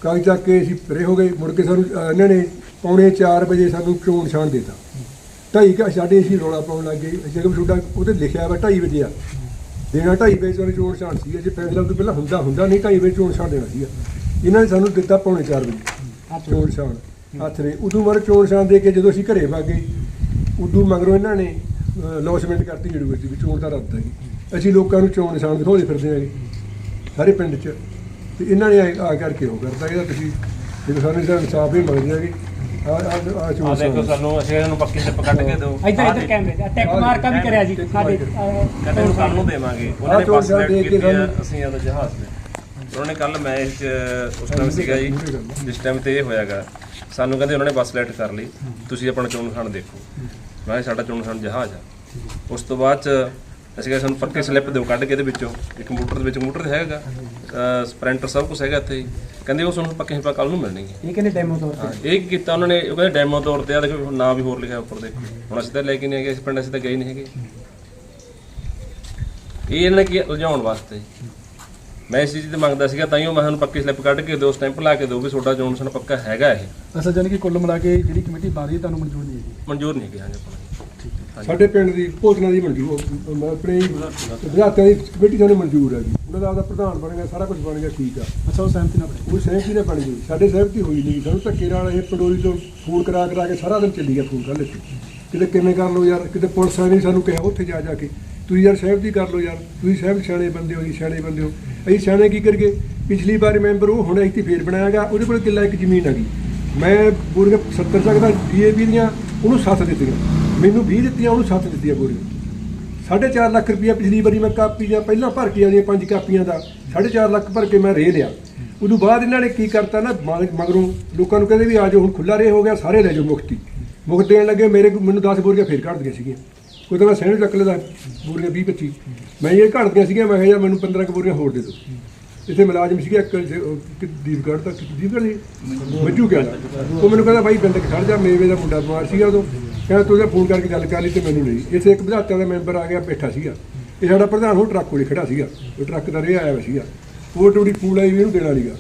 ਕਾਗਜ਼ ਚੱਕ ਕੇ ਅਸੀਂ ਪਰੇ ਹੋ ਗਏ ਮੁੜ ਕੇ ਸਾਨੂੰ ਇਹਨਾਂ ਨੇ ਪੌਣੇ 4 ਵਜੇ ਸਾਨੂੰ ਚੋਣ ਨਿਸ਼ਾਨ ਦੇਤਾ। ਢਾਈ ਘਾ ਸਾਡੇ ਅਸੀਂ ਰੌਲਾ ਪਾਉਣ ਲੱਗ ਗਏ ਅਸੀਂ ਕਿਹਾ ਵੀ ਤੁਹਾਡਾ ਉਹਤੇ ਲਿਖਿਆ ਵਾ ਢਾਈ ਵਜੇ ਆ। ਦੇਣਾ ਢਾਈ ਵਜੇ ਤੁਹਾਨੂੰ ਚੋਣ ਨਿਸ਼ਾਨ ਸੀ ਜੇ ਫੈਸਲਾ ਤੋਂ ਪਹਿਲਾਂ ਹੁੰਦਾ ਹੁੰਦਾ ਨਹੀਂ ਢਾਈ ਵਜੇ ਚੋਣ ਨਿਸ਼ਾਨ ਦੇਣਾ ਸੀਗਾ। ਇਹਨਾਂ ਨੇ ਸਾਨੂੰ ਦਿੱਤਾ ਪੌਣੇ 4 ਵਜੇ ਚੋਣ ਨਿਸ਼ਾਨ। ਹੱਥ ਨੇ ਉਦੋਂ ਮਰ ਚੋਣ ਨਿਸ਼ਾਨ ਦੇ ਕੇ ਜਦੋਂ ਅਸੀਂ ਘਰੇ ਵਗ ਗਏ ਉਦੋਂ ਮਗਰੋਂ ਇਹਨਾਂ ਨੇ ਲੌਸਮੈਂਟ ਕਰਤੀ ਯੂਨੀਵਰਸਿਟੀ ਵਿੱਚ ਚੋਣ ਦਾ ਰੱਦ ਹੈ। ਅਸੀਂ ਲੋਕਾਂ ਨੂੰ ਚੋਣ ਨਿਸ਼ਾਨ ਦਿਖਾਉਂਦੇ ਫਿਰਦੇ ਆਂਗੇ ਸਾਰੇ ਪਿੰਡ 'ਚ। ਤੇ ਇਹਨਾਂ ਨੇ ਆ ਕਰਕੇ ਉਹ ਕਰਤਾ। ਇਹਦਾ ਤੁਸੀਂ ਜੇ ਸਾਨੂੰ ਇਹਦਾ ਇਨਸਾਫ ਹੀ ਮੰਗਦੇ ਆਂਗੇ ਆ ਆ ਆ ਚੋਣ ਆ ਦੇਖੋ ਸਾਨੂੰ ਅਸੀਂ ਇਹਨੂੰ ਪੱਕੀ ਸਲਿੱਪ ਕੱਢ ਕੇ ਦਿਓ ਇੱਧਰ ਇੱਧਰ ਕੈਮਰੇ ਤੇ ਟੈਕ ਮਾਰਕਾ ਵੀ ਕਰਿਆ ਜੀ ਸਾਡੇ ਕਹਿੰਦੇ ਹੁਣ ਸਾਨੂੰ ਦੇਵਾਂਗੇ। ਉਹਨਾਂ ਨੇ ਕੇ ਕੀਤੀ ਅਸੀਂ ਉਹਦਾ ਜਹਾਜ਼ ਤੇ ਉਹਨਾਂ ਨੇ ਕੱਲ ਮੈਚ ਉਸ ਟਾਈਮ ਸੀਗਾ ਜੀ ਜਿਸ ਟਾਈਮ ਤੇ ਇਹ ਹੋਇਆਗਾ। ਸਾਨੂੰ ਕਹਿੰਦੇ ਉਹਨਾਂ ਨੇ ਬੱਸ ਲੈਟ ਕਰ ਲਈ। ਤੁਸੀਂ ਆਪਣਾ ਚੋਣ ਨਿਸ਼ਾਨ ਦੇਖੋ। ਮੈਂ ਕਿਹਾ ਸਾਡਾ ਚੋਣ ਨਿਸ਼ਾਨ ਜਹਾਜ਼ ਆ। ਉਸ ਤੋਂ ਬਾਅਦ ਚ ਅਸੀਂ ਕਿਹਾ ਸਾਨੂੰ ਪੱਕੇ ਸਲਿੱਪ ਦਿਓ ਕੱਢ ਕੇ ਇਹਦੇ ਵਿੱਚੋਂ। ਇੱਕ ਕੰਪਿਊਟਰ ਦੇ ਵਿੱਚ ਕੰਪਿਊਟਰ ਹੈਗਾ। ਸਪ੍ਰਿੰਟਰ ਸਭ ਕੁਝ ਹੈਗਾ ਇੱਥੇ। ਕਹਿੰਦੇ ਉਹ ਸਾਨੂੰ ਪੱਕੇ ਹਿੱਪਾ ਕੱਲ ਨੂੰ ਮਿਲਣਗੇ ਇਹ ਕਹਿੰਦੇ ਡੈਮੋ ਤੌਰ ਤੇ। ਇਹ ਕੀਤਾ ਉਹਨਾਂ ਨੇ ਉਹ ਕਹਿੰਦੇ ਡੈਮੋ ਤੌਰ ਤੇ ਆ ਦੇਖੋ ਨਾਂ ਵੀ ਹੋਰ ਲਿਖਿਆ ਉੱਪਰ ਦੇਖੋ ਹੁਣ ਅਸੀਂ ਤਾਂ ਲੈ ਕੇ ਨਹੀਂ ਗਏ ਇਸ ਪਿੰਡ ਅਸੀਂ ਤਾਂ ਗਏ ਨਹੀਂ ਹੈਗੇ। ਇਹ ਇਹਨਾਂ ਕੀ ਉਲਝਾਉਣ ਵਾਸਤੇ। ਮੈਂ ਇਸ ਚੀਜ਼ ਤੇ ਮੰਗਦਾ ਸੀਗਾ ਤਾਂ ਹੀ ਉਹ ਮੈਂ ਤੁਹਾਨੂੰ ਪੱਕੀ ਸਲਿੱਪ ਕੱਢ ਕੇ ਦਿਓ ਸਟੈਂਪ ਲਾ ਕੇ ਦਿਓ ਵੀ ਤੁਹਾਡਾ ਜੋਨ ਸਨ ਪੱਕਾ ਹੈਗਾ ਇਹ। ਅਸਲ ਜਾਨੀ ਕਿ ਕੁੱਲ ਮਿਲਾ ਕੇ ਜਿਹੜੀ ਕਮੇਟੀ ਬਣ ਰਹੀ ਹੈ ਤੁਹਾਨੂੰ ਮਨਜ਼ੂਰ ਨਹੀਂ ਹੈਗੀ। ਮਨਜ਼ੂਰ ਨਹੀਂ ਗਿਆ ਜੀ ਆਪਣਾ ਠੀਕ ਹੈ। ਸਾਡੇ ਪਿੰਡ ਦੀ ਭੋਜਨਾਂ ਦੀ ਮਨਜ਼ੂਰ ਆਪਣੇ ਵਿਦਿਆਰਥੀਆਂ ਦੀ ਕਮੇਟੀ ਸਾਨੂੰ ਮਨਜ਼ੂਰ ਹੈ ਜੀ। ਉਹਨਾਂ ਦਾ ਆਪਦਾ ਪ੍ਰਧਾਨ ਬਣ ਗਿਆ ਸਾਰਾ ਕੁਝ ਬਣ ਗਿਆ ਠੀਕ ਆ। ਅੱਛਾ ਉਹ ਸਹਿਮਤੀ ਨਾਲ ਬਣੇ। ਉਹ ਸਹਿਮਤੀ ਨਾਲ ਬਣ ਗਈ ਸਾਡੇ ਸਹਿਮਤੀ ਹੋਈ ਨਹੀਂ। ਸਾਨੂੰ ਧੱਕੇ ਨਾਲ ਇਹ ਪੰਡੋਰੀ ਤੋਂ ਫੋਨ ਕਰਾ ਕਰਾ ਕੇ ਸਾਰਾ ਦਿਨ ਚੱਲੀ ਗਿਆ ਫੋਨ ਕਰ ਲਿੱਤੇ ਕਿਤੇ ਕਿਵੇਂ ਕਰ ਲਓ ਯਾਰ ਕਿਤੇ ਪੁਲਿਸ ਵਾਲੇ ਨੇ ਸਾਨੂੰ ਕਿਹਾ ਉੱਥੇ ਜਾ ਜਾ ਕੇ। ਤੁਸੀਂ ਯਾਰ ਸਾਹਿਬ ਦੀ ਕਰ ਲਓ ਯਾਰ, ਤੁਸੀਂ ਸਾਹਿਬ ਸਿਆਣੇ ਬੰਦੇ ਹੋ ਜੀ, ਸਿਆਣੇ ਬੰਦੇ ਹੋ। ਅਸੀਂ ਸਿਆਣੇ ਕੀ ਕਰੀਏ? ਪਿਛਲੀ ਵਾਰ ਮੈਂਬਰ ਉਹ, ਹੁਣ ਇੱਥੇ ਫੇਰ ਬਣਾਇਆਗਾ ਉਹਦੇ ਕੋਲ ਕਿੱਲਾ ਇੱਕ ਜ਼ਮੀਨ ਆ ਗਈ ਮੈਂ ਪੂਰੇ 70 ਤੱਕ ਦਾ ਡੀਏਪੀ ਦੀਆਂ, ਉਹਨੂੰ 7 ਦਿੱਤੀਆਂ। ਮੈਨੂੰ 20 ਦਿੱਤੀਆਂ, ਉਹਨੂੰ 7 ਦਿੱਤੀਆਂ ਬੋਰੀਆਂ। ਸਾਢੇ ਚਾਰ ਲੱਖ ਰੁਪਇਆ ਪਿਛਲੀ ਵਾਰੀ ਮੈਂ ਕਾਪੀ ਜਾਂ ਪਹਿਲਾਂ ਭਰ ਕੇ ਆਦੀਆਂ ਪੰਜ ਕਾਪੀਆਂ ਦਾ, ਸਾਢੇ ਚਾਰ ਲੱਖ ਭਰ ਕੇ ਮੈਂ ਰੇ ਲਿਆ। ਉਦੋਂ ਬਾਅਦ ਇਹਨਾਂ ਨੇ ਕੀ ਕਰਤਾ ਨਾ ਮਗ- ਮਗਰੋਂ ਲੋਕਾਂ ਨੂੰ ਕਹਿੰਦੇ ਵੀ ਆ ਜਾਓ, ਹੁਣ ਖੁੱਲਾ ਰੇ ਹੋ ਗਿਆ, ਸਾਰੇ ਲੈ ਜਾਓ ਮੁਕਤੀ। ਮੁਕਤ ਦੇਣ ਲੱਗੇ, ਮੇਰੇ ਮੈਨੂੰ 10 ਬੋਰੀਆਂ ਫੇਰ ਕੱਢ ਦੀਆਂ ਸੀਗੀਆਂ। ਕੋਈ ਤਾਂ ਮੈਂ ਸੈਂਡ ਚੱਕ ਲੈਦਾ ਬੋਰੀਆਂ 20 25 ਮੈਂ ਇਹ ਘੱਟ ਸੀਗੀਆਂ, ਮੈਂ ਕਿਹਾ ਯਾਰ ਮੈਨੂੰ 15 ਕੁ ਬੋਰੀਆਂ ਹੋਰ ਦੇ ਦਿਓ। ਇੱਥੇ ਮੁਲਾਜ਼ਮ ਸੀਗਾ ਇੱਕ ਜ- ਉਹ ਕਿ ਦੀਪ ਗੜ੍ਹ ਦਾ ਦੀਪ ਜੀ ਮੱਜੂ ਕਹਿੰਦਾ ਉਹ ਮੈਨੂੰ ਕਹਿੰਦਾ ਬਾਈ ਬਿੰਦ ਖੜ ਜਾ, ਮੇਵੇ ਦਾ ਮੁੰਡਾ ਬਿਮਾਰ ਸੀਗਾ ਉਦੋਂ। ਕਹਿੰਦਾ, ਤੂੰ ਉਹਦਾ ਫੋਨ ਕਰਕੇ ਗੱਲ ਕਰ ਲਈ ਤੇ ਮੈਨੂੰ ਨਹੀਂ। ਇੱਥੇ ਇੱਕ ਵਿਧਾਇਕਾਂ ਦਾ ਮੈਂਬਰ ਆ ਗਿਆ, ਬੈਠਾ ਸੀਗਾ। ਇਹ ਸਾਡਾ ਪ੍ਰਧਾਨ ਉਹ ਟਰੱਕ ਕੋਲੇ ਖੜਾ ਸੀਗਾ। ਉਹ ਟਰੱਕ ਦਾ ਰੇ ਆਇਆ ਹੋਇਆ ਸੀਗਾ। ਉਹ ਟੂੜੀ ਫੂਲ ਆਈ ਵੀ ਇਹਨੂੰ ਦੇਣਾ ਨੀਗਾ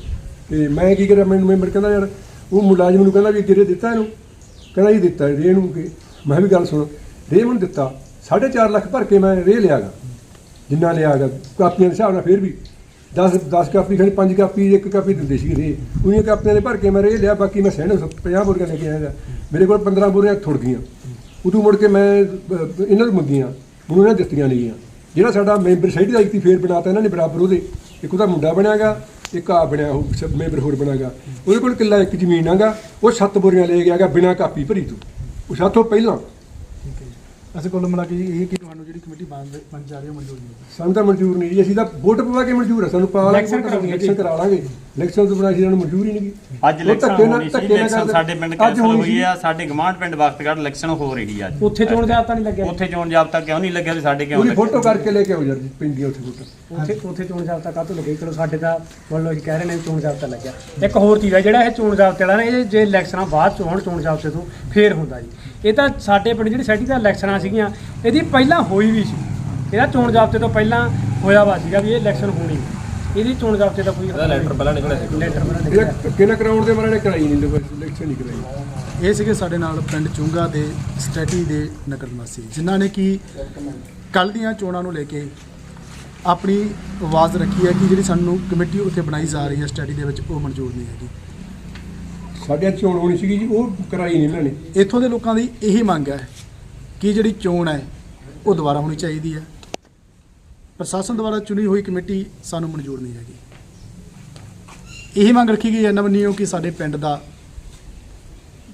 ਤੇ ਮੈਂ ਕੀ ਕਰਿਆ, ਮੈਨੂੰ ਮੈਂਬਰ ਕਹਿੰਦਾ, ਯਾਰ, ਉਹ ਮੁਲਾਜ਼ਮ ਨੂੰ ਕਹਿੰਦਾ ਵੀ ਗਿਰੇ ਦਿੱਤਾ ਇਹਨੂੰ? ਕਹਿੰਦਾ ਜੀ ਦਿੱਤਾ ਰੇ ਨੂੰ ਕਿ ਮੈਂ ਵੀ ਗੱਲ ਸੁਣ ਰੇਹ ਹੁਣ ਦਿੱਤਾ 4.5 ਲੱਖ ਭਰ ਕੇ ਮੈਂ ਰੇ ਲਿਆਗਾ। ਜਿੰਨਾ ਲਿਆਗਾ, ਕਾਪੀਆਂ ਦੇ ਹਿਸਾਬ ਨਾਲ ਫਿਰ ਵੀ। 10 10 ਕਾਪੀ ਖੜੀ 5 ਕਾਪੀ, ਇੱਕ ਕਾਪੀ ਦਿੰਦੇ ਸੀ ਰੇਹ। ਉਹਨੀਆਂ ਕਾਪੀਆਂ ਦੇ ਭਰ ਕੇ ਮੈਂ ਰੇਹ ਲਿਆ, ਬਾਕੀ ਮੈਂ ਸਹਿਣ 50 ਬੋਰੀਆਂ ਲੈ ਕੇ ਆਇਆ। ਮੇਰੇ ਕੋਲ 15 ਬੋਰੀਆਂ ਥੁੜ ਗਈਆਂ। ਉਦੋਂ ਮੁੜ ਕੇ ਮੈਂ ਇਹਨਾਂ ਨੂੰ ਮੰਗੀਆਂ। ਮੈਨੂੰ ਇਹਨਾਂ ਦਿੱਤੀਆਂ ਨਹੀਂ ਜਿਹੜਾ ਸਾਡਾ ਮੈਂਬਰ ਸਾਈਡ ਦਾ ਇੱਕ ਫੇਰ ਬਣਾਤਾ, ਇਹਨਾਂ ਨੇ ਬਰਾਬਰ ਉਹਦੇ। ਇੱਕ ਉਹਦਾ ਮੁੰਡਾ ਬਣਿਆਗਾ, ਇੱਕ ਆ ਬਣਿਆ, ਉਹ ਸਬ ਮੈਂਬਰ ਹੋਰ ਬਣਾਗਾ। ਉਹਦੇ ਕੋਲ ਕਿੱਲਾ ਇੱਕ ਜ਼ਮੀਨ ਆਗਾ ਉਹ ਸੱਤ ਬੋਰੀਆਂ ਲੈ ਕੇ ਗਿਆਗਾ ਬਿਨਾਂ ਕਾਪੀ ਭਰੀ ਤੋਂ। ਉਹ ਸਾਥੋਂ ਪਹਿਲਾਂ ਅਸੀਂ ਕੁੱਲ ਮਿਲਾ ਕੇ ਜੀ ਇਹ ਕਿ ਤੁਹਾਨੂੰ ਜਿਹੜੀ ਕਮੇਟੀ ਬਣ ਬਣ ਜਾ ਰਹੀ ਹੈ ਮਨਜ਼ੂਰ ਨਹੀਂ ਸਾਨੂੰ ਤਾਂ ਮਨਜ਼ੂਰ ਨਹੀਂ ਜੀ ਅਸੀਂ ਤਾਂ ਵੋਟ ਪਵਾ ਕੇ ਮਨਜ਼ੂਰ ਹੈ ਸਾਨੂੰ ਪਾ ਲਾਂਗੇ ਇਲੈਕਸ਼ਨ ਕਰਾ ਲਾਂਗੇ ਇਲੈਕਸ਼ਨ ਤੋਂ ਬਿਨਾਂ ਅਸੀਂ ਇਹਨਾਂ ਨੂੰ ਮਨਜ਼ੂਰ ਹੀ ਨਹੀਂ ਗੀ। ਅੱਜ ਉਹ ਇਲੈਕਸ਼ਨ ਧੱਕੇ ਨਾਲ- ਹੋਣੀ ਸੀ ਧੱਕੇ ਨਾਲ ਇਲੈਕਸ਼ਨ ਕਰਦੇ- ਸਾਡੇ ਪਿੰਡ ਅੱਜ ਕੈਂਸਲ ਹੋਣੀ ਹੋਈ ਸੀ। ਆ ਸਾਡੇ ਗਵਾਂਢ ਪਿੰਡ ਵਕਤਗੜ੍ਹ ਇਲੈਕਸ਼ਨ ਹੋ ਰਹੀ ਆ ਅੱਜ। ਉੱਥੇ ਚੋਣ ਜਾਬਤਾ ਨਹੀਂ ਲੱਗਿਆ? ਉੱਥੇ ਚੋਣ ਜਾਬਤਾ ਕਿਉਂ ਨਹੀਂ ਲੱਗਿਆ ਤੇ ਸਾਡੇ ਕਿਉਂ ਉਹਦੀ ਲੱਗਿਆ? ਫੋਟੋ ਕਰਕੇ ਲੈ ਕੇ ਆਓ ਯਾਰ ਜੀ ਪਿੰਡੀ ਉੱਥੇ ਫੋਟੋ ਉੱਥੇ ਉੱਥੇ ਚੋਣ ਜਾਬਤਾ ਕਾਹਤੋਂ ਲੱਗਿਆ? ਚਲੋ ਸਾਡੇ ਮੰਨ ਲਓ ਅਸੀਂ ਕਹਿ ਰਹੇ ਨੇ ਵੀ ਚੋਣ ਜਾਬਤਾ ਲੱਗਿਆ। ਇੱਕ ਹੋਰ ਚੀਜ਼ ਹੈ ਜਿਹੜਾ ਇਹ ਚੋਣ ਜਾਬਤੇ ਵਾਲਾ ਨਾ ਇਹ ਜੇ ਇਲੈਕਸ਼ਨਾਂ ਬਾਅਦ ਚ ਹੋਣ ਚੋਣ ਜਾਬਤੇ ਤੋਂ ਫੇਰ ਹੁੰਦਾ ਜੀ। ਇਹ ਤਾਂ ਸਾਡੇ ਪਿੰਡ ਜਿਹੜੀ ਸੈਟੀ ਦਾ ਇਲੈਕਸ਼ਨਾਂ ਸੀਗੀਆਂ ਇਹਦੀ ਪਹਿਲਾਂ ਹੋਈ ਵੀ ਸੀ। ਇਹਦਾ ਚੋਣ ਜਾਬਤੇ ਤੋਂ ਪਹਿਲਾਂ ਹੋਇਆ ਵਾ ਸੀਗਾ ਵੀ ਇਹ ਇਲੈਕਸ਼ਨ ਹੋਣੀ। ਇਹਦੀ ਚੋਣ ਜਾਬਤੇ ਦਾ ਕੋਈ ਇਹਦਾ ਲੈਟਰ ਪਹਿਲਾਂ ਨਿਕਲਿਆ ਸੀ। ਲੈਟਰ ਬਣਾ ਇਹ ਨਿਕਲਿਆ। ਨਾਲ ਕਰਾਉਣ ਦੇ ਮਾਰੇ ਨੇ? ਕਰਾਈ ਨਹੀਂ ਇਲੈਕਸ਼ਨ ਨਹੀਂ ਕਰਾਈ ਇਹ ਸੀਗੇ ਸਾਡੇ ਨਾਲ ਪਿੰਡ ਚੁੰਗਾ ਦੇ ਸਟੇਟੀ ਦੇ ਨਗਰ ਨਿਵਾਸੀ ਜਿਨ੍ਹਾਂ ਨੇ ਕਿ ਕੱਲ ਦੀਆਂ ਚੋਣਾਂ ਨੂੰ ਲੈ ਕੇ ਆਪਣੀ ਆਵਾਜ਼ ਰੱਖੀ ਹੈ ਕਿ ਜਿਹੜੀ ਸਾਨੂੰ ਕਮੇਟੀ ਉੱਥੇ ਬਣਾਈ ਜਾ ਰਹੀ ਹੈ ਸਟੇਟੀ ਦੇ ਵਿੱਚ ਉਹ ਮਨਜ਼ੂਰ ਨਹੀਂ ਹੈਗੀ। ਸਾਡੇ ਚੋਣ ਹੋਣੀ ਸੀਗੀ ਜੀ ਉਹ ਕਰਾਈ ਨਹੀਂ ਇਹਨਾਂ ਨੇ। ਇੱਥੋਂ ਦੇ ਲੋਕਾਂ ਦੀ ਇਹੀ ਮੰਗ ਹੈ ਕਿ ਜਿਹੜੀ ਚੋਣ ਹੈ ਉਹ ਦੁਬਾਰਾ ਹੋਣੀ ਚਾਹੀਦੀ ਹੈ। ਪ੍ਰਸ਼ਾਸਨ ਦੁਆਰਾ ਚੁਣੀ ਹੋਈ ਕਮੇਟੀ ਸਾਨੂੰ ਮਨਜ਼ੂਰ ਨਹੀਂ ਹੈਗੀ। ਇਹੀ ਮੰਗ ਰੱਖੀ ਗਈ ਹੈ, ਨਵਨੀਓ, ਕਿ ਸਾਡੇ ਪਿੰਡ ਦਾ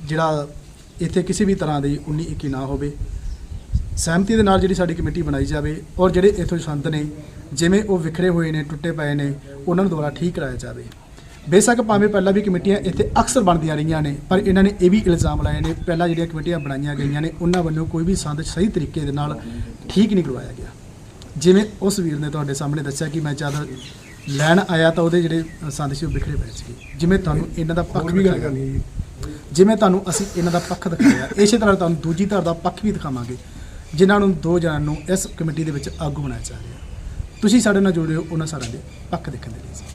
ਜਿਹੜਾ ਇੱਥੇ ਕਿਸੇ ਵੀ ਤਰ੍ਹਾਂ ਦੀ 19 21 ਨਾ ਹੋਵੇ। ਸਹਿਮਤੀ ਦੇ ਨਾਲ ਜਿਹੜੀ ਸਾਡੀ ਕਮੇਟੀ ਬਣਾਈ ਜਾਵੇ ਔਰ ਜਿਹੜੇ ਇੱਥੋਂ ਦੇ ਸੰਤ ਨੇ, ਜਿਵੇਂ ਉਹ ਵਿਖਰੇ ਹੋਏ ਨੇ, ਟੁੱਟੇ ਪਏ ਨੇ, ਉਹਨਾਂ ਨੂੰ ਦੁਬਾਰਾ ਠੀਕ ਕਰਾਇਆ ਜਾਵੇ। ਬੇਸ਼ੱਕ ਭਾਵੇਂ ਪਹਿਲਾਂ ਵੀ ਕਮੇਟੀਆਂ ਇੱਥੇ ਅਕਸਰ ਬਣਦੀਆਂ ਰਹੀਆਂ ਨੇ, ਪਰ ਇਹਨਾਂ ਨੇ ਇਹ ਵੀ ਇਲਜ਼ਾਮ ਲਾਏ ਨੇ, ਪਹਿਲਾਂ ਜਿਹੜੀਆਂ ਕਮੇਟੀਆਂ ਬਣਾਈਆਂ ਗਈਆਂ ਨੇ, ਉਹਨਾਂ ਵੱਲੋਂ ਕੋਈ ਵੀ ਸੰਦ ਸਹੀ ਤਰੀਕੇ ਦੇ ਨਾਲ ਠੀਕ ਨਹੀਂ ਕਰਵਾਇਆ ਗਿਆ। ਜਿਵੇਂ ਉਸ ਵੀਰ ਨੇ ਤੁਹਾਡੇ ਸਾਹਮਣੇ ਦੱਸਿਆ ਕਿ ਮੈਂ ਜਦ ਲੈਣ ਆਇਆ ਤਾਂ ਉਹਦੇ ਜਿਹੜੇ ਸੰਦ ਸੀ ਉਹ ਵਿਖਰੇ ਪਏ ਸੀਗੇ। ਜਿਵੇਂ ਤੁਹਾਨੂੰ ਇਹਨਾਂ ਦਾ ਪੱਖ ਵੀ ਗੱਲ ਹੈ ਜਿਵੇਂ ਤੁਹਾਨੂੰ ਅਸੀਂ ਇਹਨਾਂ ਦਾ ਪੱਖ ਦਿਖਾਇਆ ਇਸੇ ਤਰ੍ਹਾਂ ਤੁਹਾਨੂੰ ਦੂਜੀ ਧਿਰ ਦਾ ਪੱਖ ਵੀ ਦਿਖਾਵਾਂਗੇ ਜਿਨ੍ਹਾਂ ਨੂੰ ਦੋ ਜਣਾਂ ਨੂੰ ਇਸ ਕਮੇਟੀ ਦੇ ਵਿੱਚ ਆਗੂ ਬਣਾਇਆ ਜਾ ਰਿਹਾ। ਤੁਸੀਂ ਸਾਡੇ ਨਾਲ ਜੁੜਿਓ ਉਹਨਾਂ ਸਾਰਿਆਂ ਦੇ ਪੱਖ ਦੇਖਣ ਦੇ ਲਈ।